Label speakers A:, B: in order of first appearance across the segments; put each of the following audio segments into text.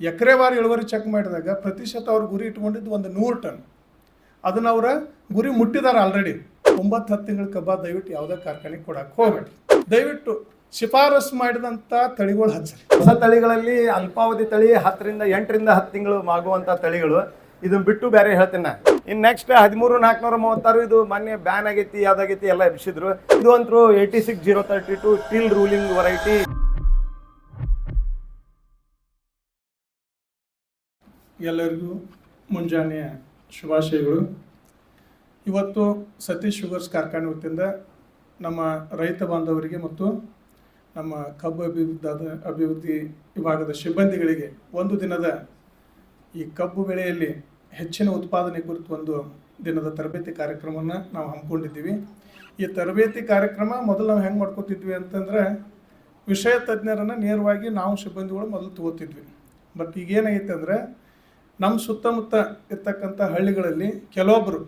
A: ಎಕರೆವಾರು ಇಳುವರಿ ಚೆಕ್ ಮಾಡಿದಾಗ ಪ್ರತಿಶತ ಅವ್ರ ಗುರಿ ಇಟ್ಕೊಂಡಿದ್ದು ಒಂದು ನೂರು ಟನ್. ಅದನ್ನ ಅವರ ಗುರಿ ಮುಟ್ಟಿದಾರೆ ಆಲ್ರೆಡಿ ಒಂಬತ್ತು ಹತ್ತು ತಿಂಗಳ ಕಬ್ಬ ದಯವಿಟ್ಟು ಯಾವುದೇ ಕಾರ್ಖಾನೆ ಕೊಡಕ್ಕೆ ಹೋಗ್ಬೇಡಿ. ದಯವಿಟ್ಟು ಶಿಫಾರಸು ಮಾಡಿದಂಥ ತಳಿಗಳು ಹಚ್ಚಿ
B: ಹೊಸ ತಳಿಗಳಲ್ಲಿ ಅಲ್ಪಾವಧಿ ತಳಿ ಹತ್ತರಿಂದ ಎಂಟರಿಂದ ಹತ್ತು ತಿಂಗಳು ಆಗುವಂಥ ತಳಿಗಳು. ಇದನ್ನ ಬಿಟ್ಟು ಬೇರೆ ಹೇಳ್ತೀನಿ ನಾ ಇನ್ನು ನೆಕ್ಸ್ಟ್ ಹದಿಮೂರು ನಾಲ್ಕುನೂರ ಮೂವತ್ತಾರು ಇದು ಮೊನ್ನೆ ಬ್ಯಾನ್ ಆಗೈತಿ, ಯಾವ್ದಾಗೈತಿ ಎಲ್ಲ ಎಬ್ಸಿದ್ರು. ಇದು ಅಂತೂ eighty six zero thirty two till ruling variety
A: ಎಲ್ಲರಿಗೂ ಮುಂಜಾನೆಯ ಶುಭಾಶಯಗಳು. ಇವತ್ತು ಸತೀಶ್ ಶುಗರ್ಸ್ ಕಾರ್ಖಾನೆ ವತಿಯಿಂದ ನಮ್ಮ ರೈತ ಬಾಂಧವರಿಗೆ ಮತ್ತು ನಮ್ಮ ಕಬ್ಬು ಅಭಿವೃದ್ಧಿ ಅಭಿವೃದ್ಧಿ ವಿಭಾಗದ ಸಿಬ್ಬಂದಿಗಳಿಗೆ ಒಂದು ದಿನದ ಈ ಕಬ್ಬು ಬೆಳೆಯಲ್ಲಿ ಹೆಚ್ಚಿನ ಉತ್ಪಾದನೆ ಕುರಿತು ಒಂದು ದಿನದ ತರಬೇತಿ ಕಾರ್ಯಕ್ರಮವನ್ನು ನಾವು ಹಮ್ಮಿಕೊಂಡಿದ್ದೀವಿ. ಈ ತರಬೇತಿ ಕಾರ್ಯಕ್ರಮ ಮೊದಲು ನಾವು ಹೆಂಗೆ ಮಾಡ್ಕೋತಿದ್ವಿ ಅಂತಂದರೆ ವಿಷಯ ತಜ್ಞರನ್ನು ನೇರವಾಗಿ ನಾವು ಸಿಬ್ಬಂದಿಗಳು ಮೊದಲು ತಗೋತಿದ್ವಿ. ಬಟ್ ಈಗ ಏನಾಗೈತೆ ಅಂದರೆ ನಮ್ಮ ಸುತ್ತಮುತ್ತ ಇರ್ತಕ್ಕಂಥ ಹಳ್ಳಿಗಳಲ್ಲಿ ಕೆಲವೊಬ್ಬರು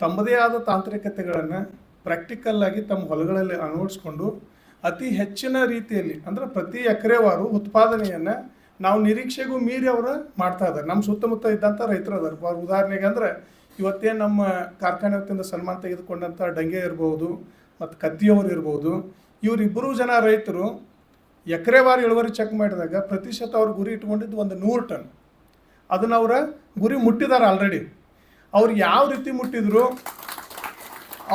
A: ತಮ್ಮದೇ ಆದ ತಾಂತ್ರಿಕತೆಗಳನ್ನು ಪ್ರಾಕ್ಟಿಕಲ್ಲಾಗಿ ತಮ್ಮ ಹೊಲಗಳಲ್ಲಿ ಅಳವಡಿಸ್ಕೊಂಡು ಅತಿ ಹೆಚ್ಚಿನ ರೀತಿಯಲ್ಲಿ ಅಂದರೆ ಪ್ರತಿ ಎಕರೆವಾರು ಉತ್ಪಾದನೆಯನ್ನು ನಾವು ನಿರೀಕ್ಷೆಗೂ ಮೀರಿ ಅವರು ಮಾಡ್ತಾ ಇದ್ದಾರೆ. ನಮ್ಮ ಸುತ್ತಮುತ್ತ ಇದ್ದಂಥ ರೈತರು ಅದಾರೆ. ಉದಾಹರಣೆಗೆ ಅಂದರೆ ಇವತ್ತೇ ನಮ್ಮ ಕಾರ್ಖಾನೆ ವತಿಯಿಂದ ಸನ್ಮಾನ ತೆಗೆದುಕೊಂಡಂಥ ಡಂಗೆ ಇರ್ಬೋದು ಮತ್ತು ಕದ್ದಿಯವರು ಇರ್ಬೋದು. ಇವರಿಬ್ಬರು ಜನ ರೈತರು ಎಕರೆವಾರು ಇಳುವರಿ ಚೆಕ್ ಮಾಡಿದಾಗ ಪ್ರತಿಶತ ಅವ್ರ ಗುರಿ ಇಟ್ಕೊಂಡಿದ್ದು ಒಂದು ನೂರು ಟನ್. ಅದನ್ನ ಅವರ ಗುರಿ ಮುಟ್ಟಿದ್ದಾರೆ ಆಲ್ರೆಡಿ ಅವ್ರು ಯಾವ ರೀತಿ ಮುಟ್ಟಿದ್ರು,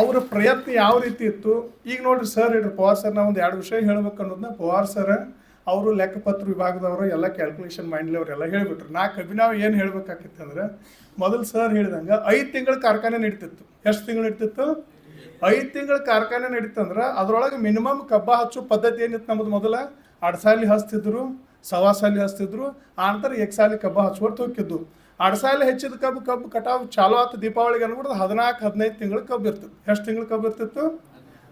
A: ಅವರ ಪ್ರಯತ್ನ ಯಾವ ರೀತಿ ಇತ್ತು, ಈಗ ನೋಡ್ರಿ ಸರ್ ಹೇಳ್ರಿ, ಪವಾರ್ ಸರ್ ನಾವು ಒಂದು ಎರಡು ವಿಷಯ ಹೇಳ್ಬೇಕು ಅನ್ನೋದನ್ನ ಪವಾರ್ ಸರ್ ಅವರು ಲೆಕ್ಕಪತ್ರ ವಿಭಾಗದವರು ಎಲ್ಲ ಕ್ಯಾಲ್ಕುಲೇಷನ್ ಮೈಂಡ್ಲಿ ಅವರೆಲ್ಲ ಹೇಳಿಬಿಟ್ರು. ನಾ ಕಬಿನಾವ್ ಏನು ಹೇಳಬೇಕಾಗಿತ್ತು ಅಂದ್ರೆ, ಮೊದಲು ಸರ್ ಹೇಳಿದಂಗೆ ಐದು ತಿಂಗಳ ಕಾರ್ಖಾನೆ ನಡೀತಿತ್ತು. ಎಷ್ಟು ತಿಂಗಳು ನಡೀತಿತ್ತು? ಐದು ತಿಂಗಳ ಕಾರ್ಖಾನೆ ನಡೀತಂದ್ರೆ ಅದರೊಳಗೆ ಮಿನಿಮಮ್ ಕಬ್ಬ ಹಚ್ಚೋ ಪದ್ಧತಿ ಏನಿತ್ತು ನಮ್ಮದು ಮೊದಲ? ಅಡ್ಸಾಲಿ ಹಚ್ತಿದ್ರು ಸವಾಸಾಲಿ ಹಚ್ತಿದ್ರು. ಆನಂತರ ಎಕ್ಸಾಲಿ ಕಬ್ಬ ಹಚ್ಕೊಳ್ತ ಹೋಗಿದ್ದು ಅಡ್ಸಾಲಿ ಹೆಚ್ಚಿದ ಕಬ್ಬು ಕಬ್ಬು ಕಟಾವು ಚಾಲು ಆತು ದೀಪಾವಳಿಗೆ ಅನ್ಬಿಡ್ದು ಹದಿನಾಲ್ಕು ಹದಿನೈದು ತಿಂಗಳು ಕಬ್ಬು ಇರ್ತಿತ್ತು. ಎಷ್ಟು ತಿಂಗಳು ಕಬ್ಬು ಇರ್ತಿತ್ತು?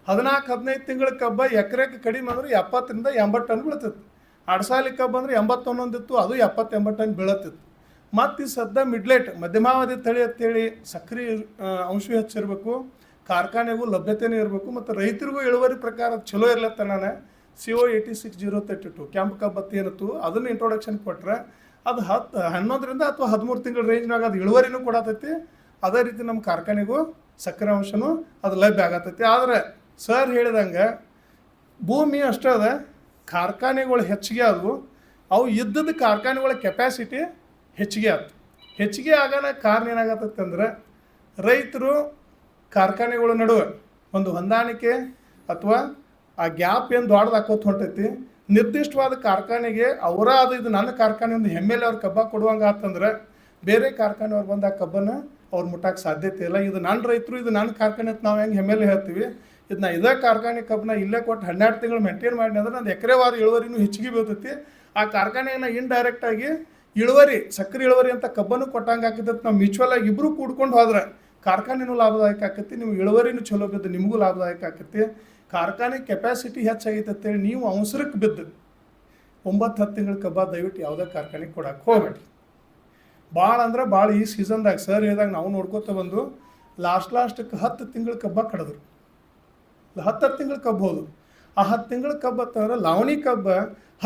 A: ಹದಿನಾಲ್ಕು ಹದಿನೈದು ತಿಂಗಳ ಕಬ್ಬ ಎಕರೆಗೆ ಕಡಿಮೆ ಅಂದ್ರೆ ಎಪ್ಪತ್ತರಿಂದ ಎಂಬತ್ತು ಟನ್ ಬೀಳ್ತಿತ್ತು. ಅಡ್ಸಾಲಿ ಕಬ್ಬು ಅಂದ್ರೆ ಎಂಬತ್ತೊಂದೊಂದಿತ್ತು ಅದು ಎಪ್ಪತ್ತು ಎಂಬತ್ತು ಟನ್ ಬೀಳತ್ತಿತ್ತು. ಮತ್ತು ಈ ಸದ್ದ ಮಿಡ್ಲೇಟ್ ಮಧ್ಯಮಾವಧಿ ತಳಿ ಅಂತೇಳಿ ಸಕ್ರೆ ಆ, ಅಂಶ ಹೆಚ್ಚಿರಬೇಕು. ಕಾರ್ಖಾನೆಗೂ ಲಭ್ಯತೆನೇ ಇರಬೇಕು ಮತ್ತು ರೈತರಿಗೂ ಇಳುವರಿ ಪ್ರಕಾರ ಚಲೋ ಇರ್ಲತ್ತ ನಾನು. C O eighty six zero thirty two ಕೆಂಪು ಕಬ್ಬತ್ತು ಏನಿತ್ತು, ಅದನ್ನು ಇಂಟ್ರೊಡಕ್ಷನ್ ಕೊಟ್ಟರೆ ಅದು ಹತ್ತು ಹನ್ನೊಂದರಿಂದ ಅಥವಾ ಹದಿಮೂರು ತಿಂಗಳ ರೇಂಜ್ನಾಗ ಅದು ಇಳುವರಿನೂ ಕೊಡತೈತಿ ಅದೇ ರೀತಿ ನಮ್ಮ ಕಾರ್ಖಾನೆಗೂ ಸಕ್ಕರೆ ಅಂಶನೂ ಅದು ಲಭ್ಯ ಆಗತೈತಿ. ಆದರೆ ಸರ್ ಹೇಳಿದಂಗೆ ಭೂಮಿ ಅಷ್ಟೇ ಅದ, ಕಾರ್ಖಾನೆಗಳು ಹೆಚ್ಚಿಗೆ ಆದವು. ಅವು ಇದ್ದದ ಕಾರ್ಖಾನೆಗಳ ಕೆಪ್ಯಾಸಿಟಿ ಹೆಚ್ಚಿಗೆ ಆಯ್ತು ಹೆಚ್ಚಿಗೆ ಆಗೋಣ ಕಾರಣ ಏನಾಗತ್ತೈತೆ ಅಂದ್ರೆ ರೈತರು ಕಾರ್ಖಾನೆಗಳ ನಡುವೆ ಒಂದು ಹೊಂದಾಣಿಕೆ ಅಥವಾ ಆ ಗ್ಯಾಪ್ ಏನು ದೊಡ್ಡದು ಹಾಕೋತ ಹೊಂಟೈತಿ. ನಿರ್ದಿಷ್ಟವಾದ ಕಾರ್ಖಾನೆಗೆ ಅವರ ಅದು ಇದು ನನ್ನ ಕಾರ್ಖಾನೆ ಒಂದು ಹೆಮ್ಮೆಲೆ ಅವ್ರ ಕಬ್ಬ ಕೊಡುವಂಗೆ ಆತಂದ್ರೆ ಬೇರೆ ಕಾರ್ಖಾನೆಯವ್ರು ಬಂದು ಆ ಕಬ್ಬನ್ನು ಅವ್ರು ಮುಟ್ಟಕ್ಕೆ ಸಾಧ್ಯತೆ ಇಲ್ಲ. ಇದು ನನ್ನ ರೈತರು, ಇದು ನನ್ನ ಕಾರ್ಖಾನೆ ಅಂತ ನಾವು ಹೆಂಗೆ ಹೆಮ್ಮೆಲೆ ಹೇಳ್ತೀವಿ. ಇದನ್ನ ಇದೇ ಕಾರ್ಖಾನೆ ಕಬ್ಬನ್ನ ಇಲ್ಲೇ ಕೊಟ್ಟು ಹನ್ನೆರಡು ತಿಂಗಳು ಮೇಂಟೈನ್ ಮಾಡಿ ಅಂದ್ರೆ ನಂದು ಎಕರೆವಾರ ಇಳುವರಿನೂ ಹೆಚ್ಚಿಗೆ ಬೀಳ್ತೈತಿ. ಆ ಕಾರ್ಖಾನೆಯನ್ನು ಇಂಡೈರೆಕ್ಟ್ ಆಗಿ ಇಳುವರಿ ಸಕ್ಕರೆ ಇಳುವರಿ ಅಂತ ಕಬ್ಬನ್ನು ಕೊಟ್ಟಂಗೆ ಆಕೈತಿ ನಾವು ಮ್ಯೂಚುವಲ್ ಆಗಿ ಇಬ್ಬರು ಕೂಡ್ಕೊಂಡು ಹೋದ್ರೆ ಕಾರ್ಖಾನೆನೂ ಲಾಭದಾಯಕ ಆಕತಿ ನಿಮ್ಗೆ ಇಳುವರಿನೂ ಚಲೋ ಬಿದ್ದು ನಿಮಗೂ ಲಾಭದಾಯಕ ಆಕೈತಿ ಕಾರ್ಖಾನೆ ಕೆಪಾಸಿಟಿ ಹೆಚ್ಚಾಗೈತೆ ಅಂತೇಳಿ ನೀವು ಅವಸರಕ್ಕೆ ಬಿದ್ದು ಒಂಬತ್ತು ಹತ್ತು ತಿಂಗಳ ಕಬ್ಬ ದಯವಿಟ್ಟು ಯಾವುದೇ ಕಾರ್ಖಾನೆಗೆ ಕೊಡಕ್ಕೆ ಹೋಗ್ಬೇಡಿ ಭಾಳ ಅಂದ್ರೆ ಭಾಳ ಈ ಸೀಸನ್ದಾಗ ಸರ್ ಹೇಳಿದಾಗ ನಾವು ನೋಡ್ಕೋತ ಬಂದು ಲಾಸ್ಟ್ ಲಾಸ್ಟಕ್ಕೆ ಹತ್ತು ತಿಂಗಳ ಕಬ್ಬ ಕಡಿದ್ರು. ಹತ್ತು ಹತ್ತು ತಿಂಗಳ ಕಬ್ಬು ಹೋದು ಆ ಹತ್ತು ತಿಂಗಳ ಕಬ್ಬ ಅಂತಂದ್ರೆ ಲಾವಣಿ ಕಬ್ಬ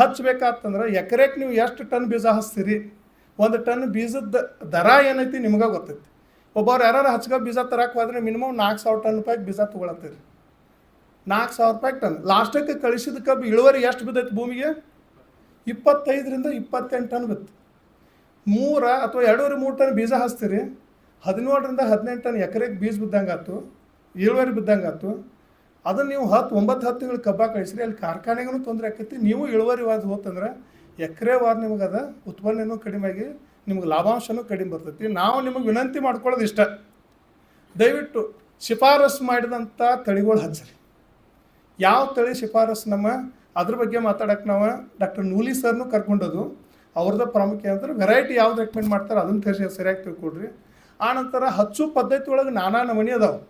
A: ಹಚ್ಚಬೇಕಾತಂದ್ರೆ ಎಕರೆಗೆ ನೀವು ಎಷ್ಟು ಟನ್ ಬೀಜ ಹಚ್ತೀರಿ? ಒಂದು ಟನ್ ಬೀಜದ ದರ ಏನೈತಿ ನಿಮ್ಗೆ ಗೊತ್ತೈತಿ. ಒಬ್ಬರು ಯಾರು ಹಚ್ಕ ಬೀಜ ತರಕ್ಕೆ ಹೋದ್ರೆ ಮಿನಿಮಮ್ ನಾಲ್ಕು ಸಾವಿರ ಟನ್ ರೂಪಾಯಿಗೆ ಬೀಜ ತೊಗೊಳತ್ತೀರಿ. ನಾಲ್ಕು ಸಾವಿರ ರೂಪಾಯಿ ಟನ್. ಲಾಸ್ಟಕ್ಕೆ ಕಳಿಸಿದ ಕಬ್ಬು ಇಳುವರಿ ಎಷ್ಟು ಬಿದ್ದೈತೆ ಭೂಮಿಗೆ? ಇಪ್ಪತ್ತೈದರಿಂದ ಇಪ್ಪತ್ತೆಂಟು ಟನ್ ಬಿತ್ತು. ಮೂರ ಅಥವಾ ಎರಡೂವರೆ ಮೂರು ಟನ್ ಬೀಜ ಹಚ್ತೀರಿ. ಹದಿನೇಳರಿಂದ ಹದಿನೆಂಟು ಟನ್ ಎಕರೆಗೆ ಬೀಜ ಬಿದ್ದಂಗೆ ಆಯ್ತು, ಇಳುವರಿ ಬಿದ್ದಂಗೆ ಆಯ್ತು. ಅದನ್ನು ನೀವು ಹತ್ತು, ಒಂಬತ್ತು, ಹತ್ತು ತಿಂಗಳು ಕಬ್ಬ ಕಳಿಸ್ರಿ, ಅಲ್ಲಿ ಕಾರ್ಖಾನೆಗೂ ತೊಂದರೆ ಆಕೈತಿ. ನೀವು ಇಳುವರಿ ವಾದ ಹೋತಂದ್ರೆ ಎಕರೆ ವಾರ ನಿಮಗೆ ಅದ ಕಡಿಮೆ ಆಗಿ ನಿಮ್ಗೆ ಲಾಭಾಂಶನೂ ಕಡಿಮೆ ಬರ್ತೈತಿ. ನಾವು ನಿಮಗೆ ವಿನಂತಿ ಮಾಡ್ಕೊಳ್ಳೋದು ಇಷ್ಟ. ದಯವಿಟ್ಟು ಶಿಫಾರಸು ಮಾಡಿದಂಥ ತಳಿಗಳು ಹಚ್ಚಿರಿ. ಯಾವ ತಳಿ ಶಿಫಾರಸು ನಮ್ಮ ಅದ್ರ ಬಗ್ಗೆ ಮಾತಾಡೋಕೆ ನಾವು ಡಾಕ್ಟರ್ ನೂಲಿ ಸರ್ನು ಕರ್ಕೊಂಡದು ಅವ್ರದ್ದು ಪ್ರಾಮುಖ್ಯ ಅಂದ್ರೆ ವೆರೈಟಿ ಯಾವ್ದು ರೆಕಮೆಂಡ್ ಮಾಡ್ತಾರೆ ಅದನ್ನು ಕರೆಸಿ ಸರಿಯಾಗಿ ತಿಳ್ಕೊಡ್ರಿ ಆನಂತರ ಹಚ್ಚು ಪದ್ಧತಿ ಒಳಗೆ ನಾನಾ ನಮೂನಿ ಅದಾವೆ.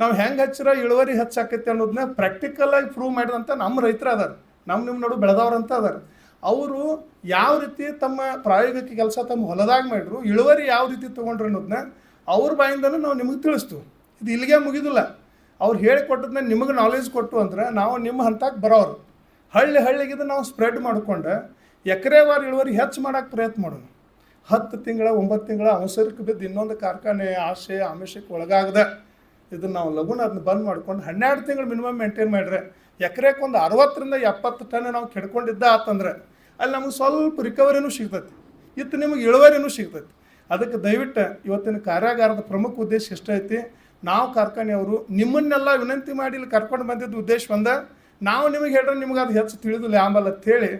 A: ನಾವು ಹೆಂಗೆ ಹಚ್ಚಿರ ಇಳುವರಿ ಹೆಚ್ಚಾಕೈತಿ ಅನ್ನೋದನ್ನ ಪ್ರಾಕ್ಟಿಕಲಾಗಿ ಪ್ರೂವ್ ಮಾಡಿದಂಥ ನಮ್ಮ ರೈತರು ಅದಾರ. ನಮ್ಮ ನಿಮ್ಮ ನಡು ಬೆಳೆದವ್ರಂತ ಅದಾರ. ಅವರು ಯಾವ ರೀತಿ ತಮ್ಮ ಪ್ರಾಯೋಗಿಕ ಕೆಲಸ ತಮ್ಮ ಹೊಲದಾಗ ಮಾಡಿದ್ರು, ಇಳುವರಿ ಯಾವ ರೀತಿ ತೊಗೊಂಡ್ರು ಅನ್ನೋದನ್ನ ಅವ್ರ ಬಾಯಿಂದನೂ ನಾವು ನಿಮಗೆ ತಿಳಿಸ್ತು ಇದು ಇಲ್ಲಿಗೆ ಮುಗಿದಿಲ್ಲ. ಅವ್ರು ಹೇಳಿಕೊಟ್ಟದನ್ನ ನಿಮಗೆ ನಾಲೆಜ್ ಕೊಟ್ಟು ಅಂದ್ರೆ ನಾವು ನಿಮ್ಮ ಹಂತಕ್ಕೆ ಬರೋರು. ಹಳ್ಳಿ ಹಳ್ಳಿಗಿದ ನಾವು ಸ್ಪ್ರೆಡ್ ಮಾಡಿಕೊಂಡು ಎಕರೆವಾರು ಇಳುವರಿ ಹೆಚ್ಚು ಮಾಡೋಕ್ಕೆ ಪ್ರಯತ್ನ ಮಾಡೋಣ. ಹತ್ತು ತಿಂಗಳ, ಒಂಬತ್ತು ತಿಂಗಳ ಅವಸರಕ್ಕೆ ಬಿದ್ದು ಇನ್ನೊಂದು ಕಾರ್ಖಾನೆ ಆಸೆ, ಆಮಿಷಕ್ಕೆ ಒಳಗಾಗದೆ. ಇದನ್ನು ನಾವು ಲಘುನ ಅದನ್ನ ಬಂದ್ ಮಾಡ್ಕೊಂಡು ಹನ್ನೆರಡು ತಿಂಗಳು ಮಿನಿಮಮ್ ಮೇಂಟೈನ್ ಮಾಡಿದ್ರೆ ಎಕರೆಗೆ ಒಂದು ಅರವತ್ತರಿಂದ ಎಪ್ಪತ್ತು ಟನ್ ನಾವು ಕೆಡ್ಕೊಂಡಿದ್ದ ಆತಂದ್ರೆ ಅಲ್ಲಿ ನಮಗೆ ಸ್ವಲ್ಪ ರಿಕವರಿನೂ ಸಿಗ್ತೈತಿ. ಇತ್ತು ನಿಮಗೆ ಇಳುವರಿನೂ ಸಿಗ್ತೈತಿ. ಅದಕ್ಕೆ ದಯವಿಟ್ಟು ಇವತ್ತಿನ ಕಾರ್ಯಾಗಾರದ ಪ್ರಮುಖ ಉದ್ದೇಶ ಎಷ್ಟೈತಿ? ನಾವು ಕಾರ್ಖಾನೆಯವರು ನಿಮ್ಮನ್ನೆಲ್ಲ ವಿನಂತಿ ಮಾಡಿ ಇಲ್ಲಿ ಕರ್ಕೊಂಡು ಬಂದಿದ್ದು ಉದ್ದೇಶ ಬಂದ ನಾವು ನಿಮಗೆ ಹೇಳ್ರೆ ನಿಮ್ಗೆ ಅದು ಹೆಚ್ಚು ತಿಳಿದಿಲ್ಲ ಆಮೇಲೆ ಅಂತೇಳಿ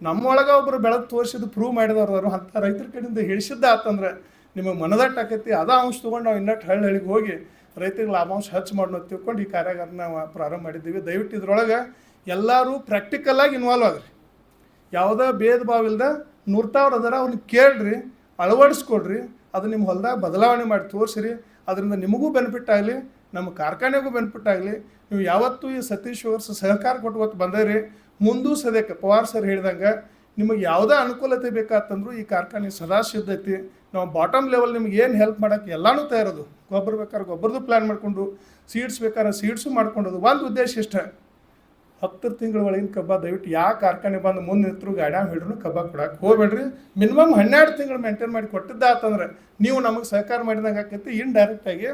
A: ನಮ್ಮೊಳಗೆ ಒಬ್ಬರು ಬೆಳೆದು ತೋರಿಸಿದ್ದು ಪ್ರೂವ್ ಮಾಡಿದವರು ಅಂಥ ರೈತರ ಕಡೆಯಿಂದ ಹೇಳಿಸಿದ್ದ ಆತಂದ್ರೆ, ನಿಮಗೆ ಮನದಟ್ಟು ಆಕೈತಿ, ಅದ ಅಂಶ ತೊಗೊಂಡು ನಾವು ಇನ್ನಟ್ಟು ಹಳ್ಳಿ ಹಳ್ಳಿಗೆ ಹೋಗಿ ರೈತರಿಗೆ ಲಾಭಾಂಶ ಹೆಚ್ಚು ಅಂತ ತಿಳ್ಕೊಂಡು ಈ ಕಾರ್ಯಾಗಾರನ ಪ್ರಾರಂಭ ಮಾಡಿದ್ದೀವಿ. ದಯವಿಟ್ಟು ಇದ್ರೊಳಗೆ ಎಲ್ಲರೂ ಪ್ರಾಕ್ಟಿಕಲಾಗಿ ಇನ್ವಾಲ್ವ್ ಆಗ್ರಿ. ಯಾವುದೇ ಭೇದ ಭಾವ ಇಲ್ಲದೆ ನೂರ್ತಾವ್ರು ಅದರ ಅವ್ರನ್ನ ಕೇಳ್ರಿ ಅಳವಡಿಸ್ಕೊಡ್ರಿ ಅದು ನಿಮ್ಮ ಹೊಲದಾಗ ಬದಲಾವಣೆ ಮಾಡಿ ತೋರಿಸ್ರಿ. ಅದರಿಂದ ನಿಮಗೂ ಬೆನಿಫಿಟ್ ಆಗಲಿ, ನಮ್ಮ ಕಾರ್ಖಾನೆಗೂ ಬೆನಿಫಿಟ್ ಆಗಲಿ, ನೀವು ಯಾವತ್ತೂ ಈ ಸತೀಶ್ ಅವರ್ಸ್ ಸಹಕಾರ ಕೊಟ್ಕೊತ ಬಂದಿರಿ. ಮುಂದೂ ಸದ್ಯಕ್ಕೆ ಪವಾರ್ ಸರ್ ಹೇಳಿದಂಗೆ ನಿಮಗೆ ಯಾವುದೇ ಅನುಕೂಲತೆ ಬೇಕಾತಂದ್ರೂ ಈ ಕಾರ್ಖಾನೆ ಸದಾ ಸಿದ್ಧೈತಿ ನಾವು ಬಾಟಮ್ ಲೆವೆಲ್ ನಿಮ್ಗೆ ಏನು ಹೆಲ್ಪ್ ಮಾಡೋಕ್ಕೆ ಎಲ್ಲನೂ ತಯಾರದು. ಗೊಬ್ಬರ ಬೇಕಾದ್ರೆ ಗೊಬ್ಬರದ್ದು ಪ್ಲ್ಯಾನ್ ಮಾಡಿಕೊಂಡು ಸೀಡ್ಸ್ ಬೇಕಾದ್ರೆ ಸೀಡ್ಸು ಮಾಡ್ಕೊಂಡೋದು ಒಂದು ಉದ್ದೇಶ ಇಷ್ಟ. ಹತ್ತು ತಿಂಗಳ ಒಳಗಿನ ಕಬ್ಬ ದಯವಿಟ್ಟು ಯಾವ ಕಾರ್ಖಾನೆ ಬಂದು ಮುಂದೆ ನಿಂತರು ಗಾಡ್ಯಾಗ ಹಿಡ್ರು ಕಬ್ಬ ಕೊಡಕ್ಕೆ ಹೋಗ್ಬೇಡ್ರಿ. ಮಿನಿಮಮ್ ಹನ್ನೆರಡು ತಿಂಗಳು ಮೇಂಟೈನ್ ಮಾಡಿ ಕೊಟ್ಟಿದ್ದಾತಂದ್ರೆ ನೀವು ನಮಗೆ ಸಹಕಾರ ಮಾಡಿದಂಗೆ ಆಕೈತಿ ಇಂಡೈರೆಕ್ಟಾಗಿ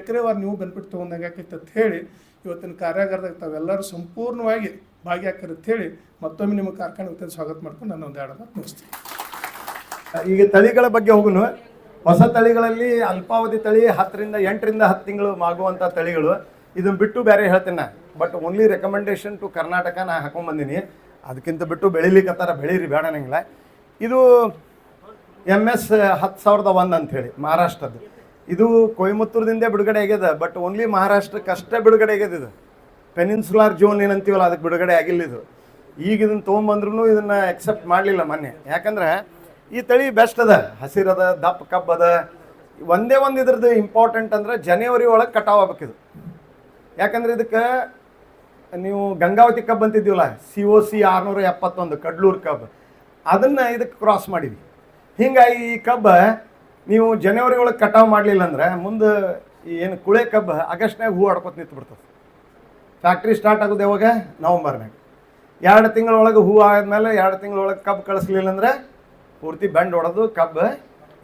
A: ಎಕರೆವಾರು ನೀವು ಬೆನಿಫಿಟ್ ತೊಗೊಂಡಂಗೆ ಆಕೈತಿ ಅಂತ ಹೇಳಿ ಇವತ್ತಿನ ಕಾರ್ಯಾಗಾರದಾಗ ತಾವೆಲ್ಲರೂ ಸಂಪೂರ್ಣವಾಗಿ ಭಾಗಿಯಾಕರಿ ಅಂತ ಹೇಳಿ ಮತ್ತೊಮ್ಮೆ ನಿಮ್ಮ ಕಾರ್ಖಾನೆ ಇವತ್ತಿನ ಸ್ವಾಗತ ಮಾಡ್ಕೊಂಡು ನಾನು ಒಂದು ಎರಡು ಮುಗಿಸ್ತೀನಿ.
B: ಈಗ ತಳಿಗಳ ಬಗ್ಗೆ ಹೋಗುನು. ಹೊಸ ತಳಿಗಳಲ್ಲಿ ಅಲ್ಪಾವಧಿ ತಳಿ ಹತ್ತರಿಂದ ಎಂಟರಿಂದ ಹತ್ತು ತಿಂಗಳು ಮಾಗುವಂಥ ತಳಿಗಳು. ಇದನ್ನು ಬಿಟ್ಟು ಬೇರೆ ಹೇಳ್ತೇನೆ. But only recommendation to Karnataka ನಾ ಹಾಕೊಂಡ್ಬಂದೀನಿ ಅದಕ್ಕಿಂತ ಬಿಟ್ಟು ಬೆಳಿಲಿಕ್ಕತ್ತಾರ ಬೆಳೀರಿ, ಬೇಡ ನಂಗಿಲ್ಲ ಇದು ಎಂ ಎಸ್ ಹತ್ತು ಸಾವಿರದ ಒಂದು ಅಂಥೇಳಿ ಮಹಾರಾಷ್ಟ್ರದ್ದು. ಇದು ಕೊಯಮತ್ತೂರದಿಂದ ಬಿಡುಗಡೆ ಆಗ್ಯದ ಬಟ್ ಓನ್ಲಿ ಮಹಾರಾಷ್ಟ್ರಕ್ಕೆ ಅಷ್ಟೇ ಬಿಡುಗಡೆ ಆಗ್ಯದ ಇದು. ಪೆನಿನ್ಸುಲಾರ್ ಜೋನ್ ಏನಂತೀವಲ್ಲ, ಅದಕ್ಕೆ ಬಿಡುಗಡೆ ಆಗಿಲ್ಲ ಇದು. ಈಗ ಇದನ್ನು ತೊಗೊಂಬಂದ್ರೂ ಇದನ್ನು ಎಕ್ಸೆಪ್ಟ್ ಮಾಡಲಿಲ್ಲ ಮೊನ್ನೆ. ಯಾಕಂದ್ರೆ ಈ ತಳಿ ಬೆಸ್ಟ್ ಅದ, ಹಸಿರದ, ದಪ್ಪ ಕಬ್ಬದ, ಒಂದೇ ಒಂದು ಇದ್ರದ್ದು ಇಂಪಾರ್ಟೆಂಟ್ ಅಂದ್ರೆ ಜನವರಿ ಒಳಗೆ ಕಟಾವ್ ಆಗ್ಬೇಕಿದು. ಯಾಕಂದ್ರೆ ಇದಕ್ಕೆ ನೀವು ಗಂಗಾವತಿ ಕಬ್ ಅಂತಿದ್ದೀವಲ್ಲ ಸಿ ಒ ಸಿ ಆರುನೂರ ಎಪ್ಪತ್ತೊಂದು ಕಡ್ಲೂರು ಕಬ್ ಅದನ್ನು ಇದಕ್ಕೆ ಕ್ರಾಸ್ ಮಾಡಿದ್ವಿ. ಹಿಂಗಾಗಿ ಈ ಕಬ್ಬ ನೀವು ಜನವರಿ ಒಳಗೆ ಕಟಾವು ಮಾಡಲಿಲ್ಲ ಅಂದ್ರೆ ಮುಂದೆ ಏನು ಕುಳೆ ಕಬ್ಬು ಆಗಸ್ಟ್ನಾಗ ಹೂ ಆಡ್ಕೊತ ನಿಂತು ಬಿಡ್ತದೆ ಫ್ಯಾಕ್ಟ್ರಿ ಸ್ಟಾರ್ಟ್ ಆಗೋದು ಯಾವಾಗ? ನವಂಬರ್ನಾಗ ಎರಡು ತಿಂಗಳೊಳಗೆ ಹೂ ಆದಮೇಲೆ ಎರಡು ತಿಂಗಳೊಳಗೆ ಕಬ್ಬು ಕಳಿಸ್ಲಿಲ್ಲ ಅಂದ್ರೆ ಪೂರ್ತಿ ಬೆಂಡ್ ಹೊಡೆದು ಕಬ್ಬು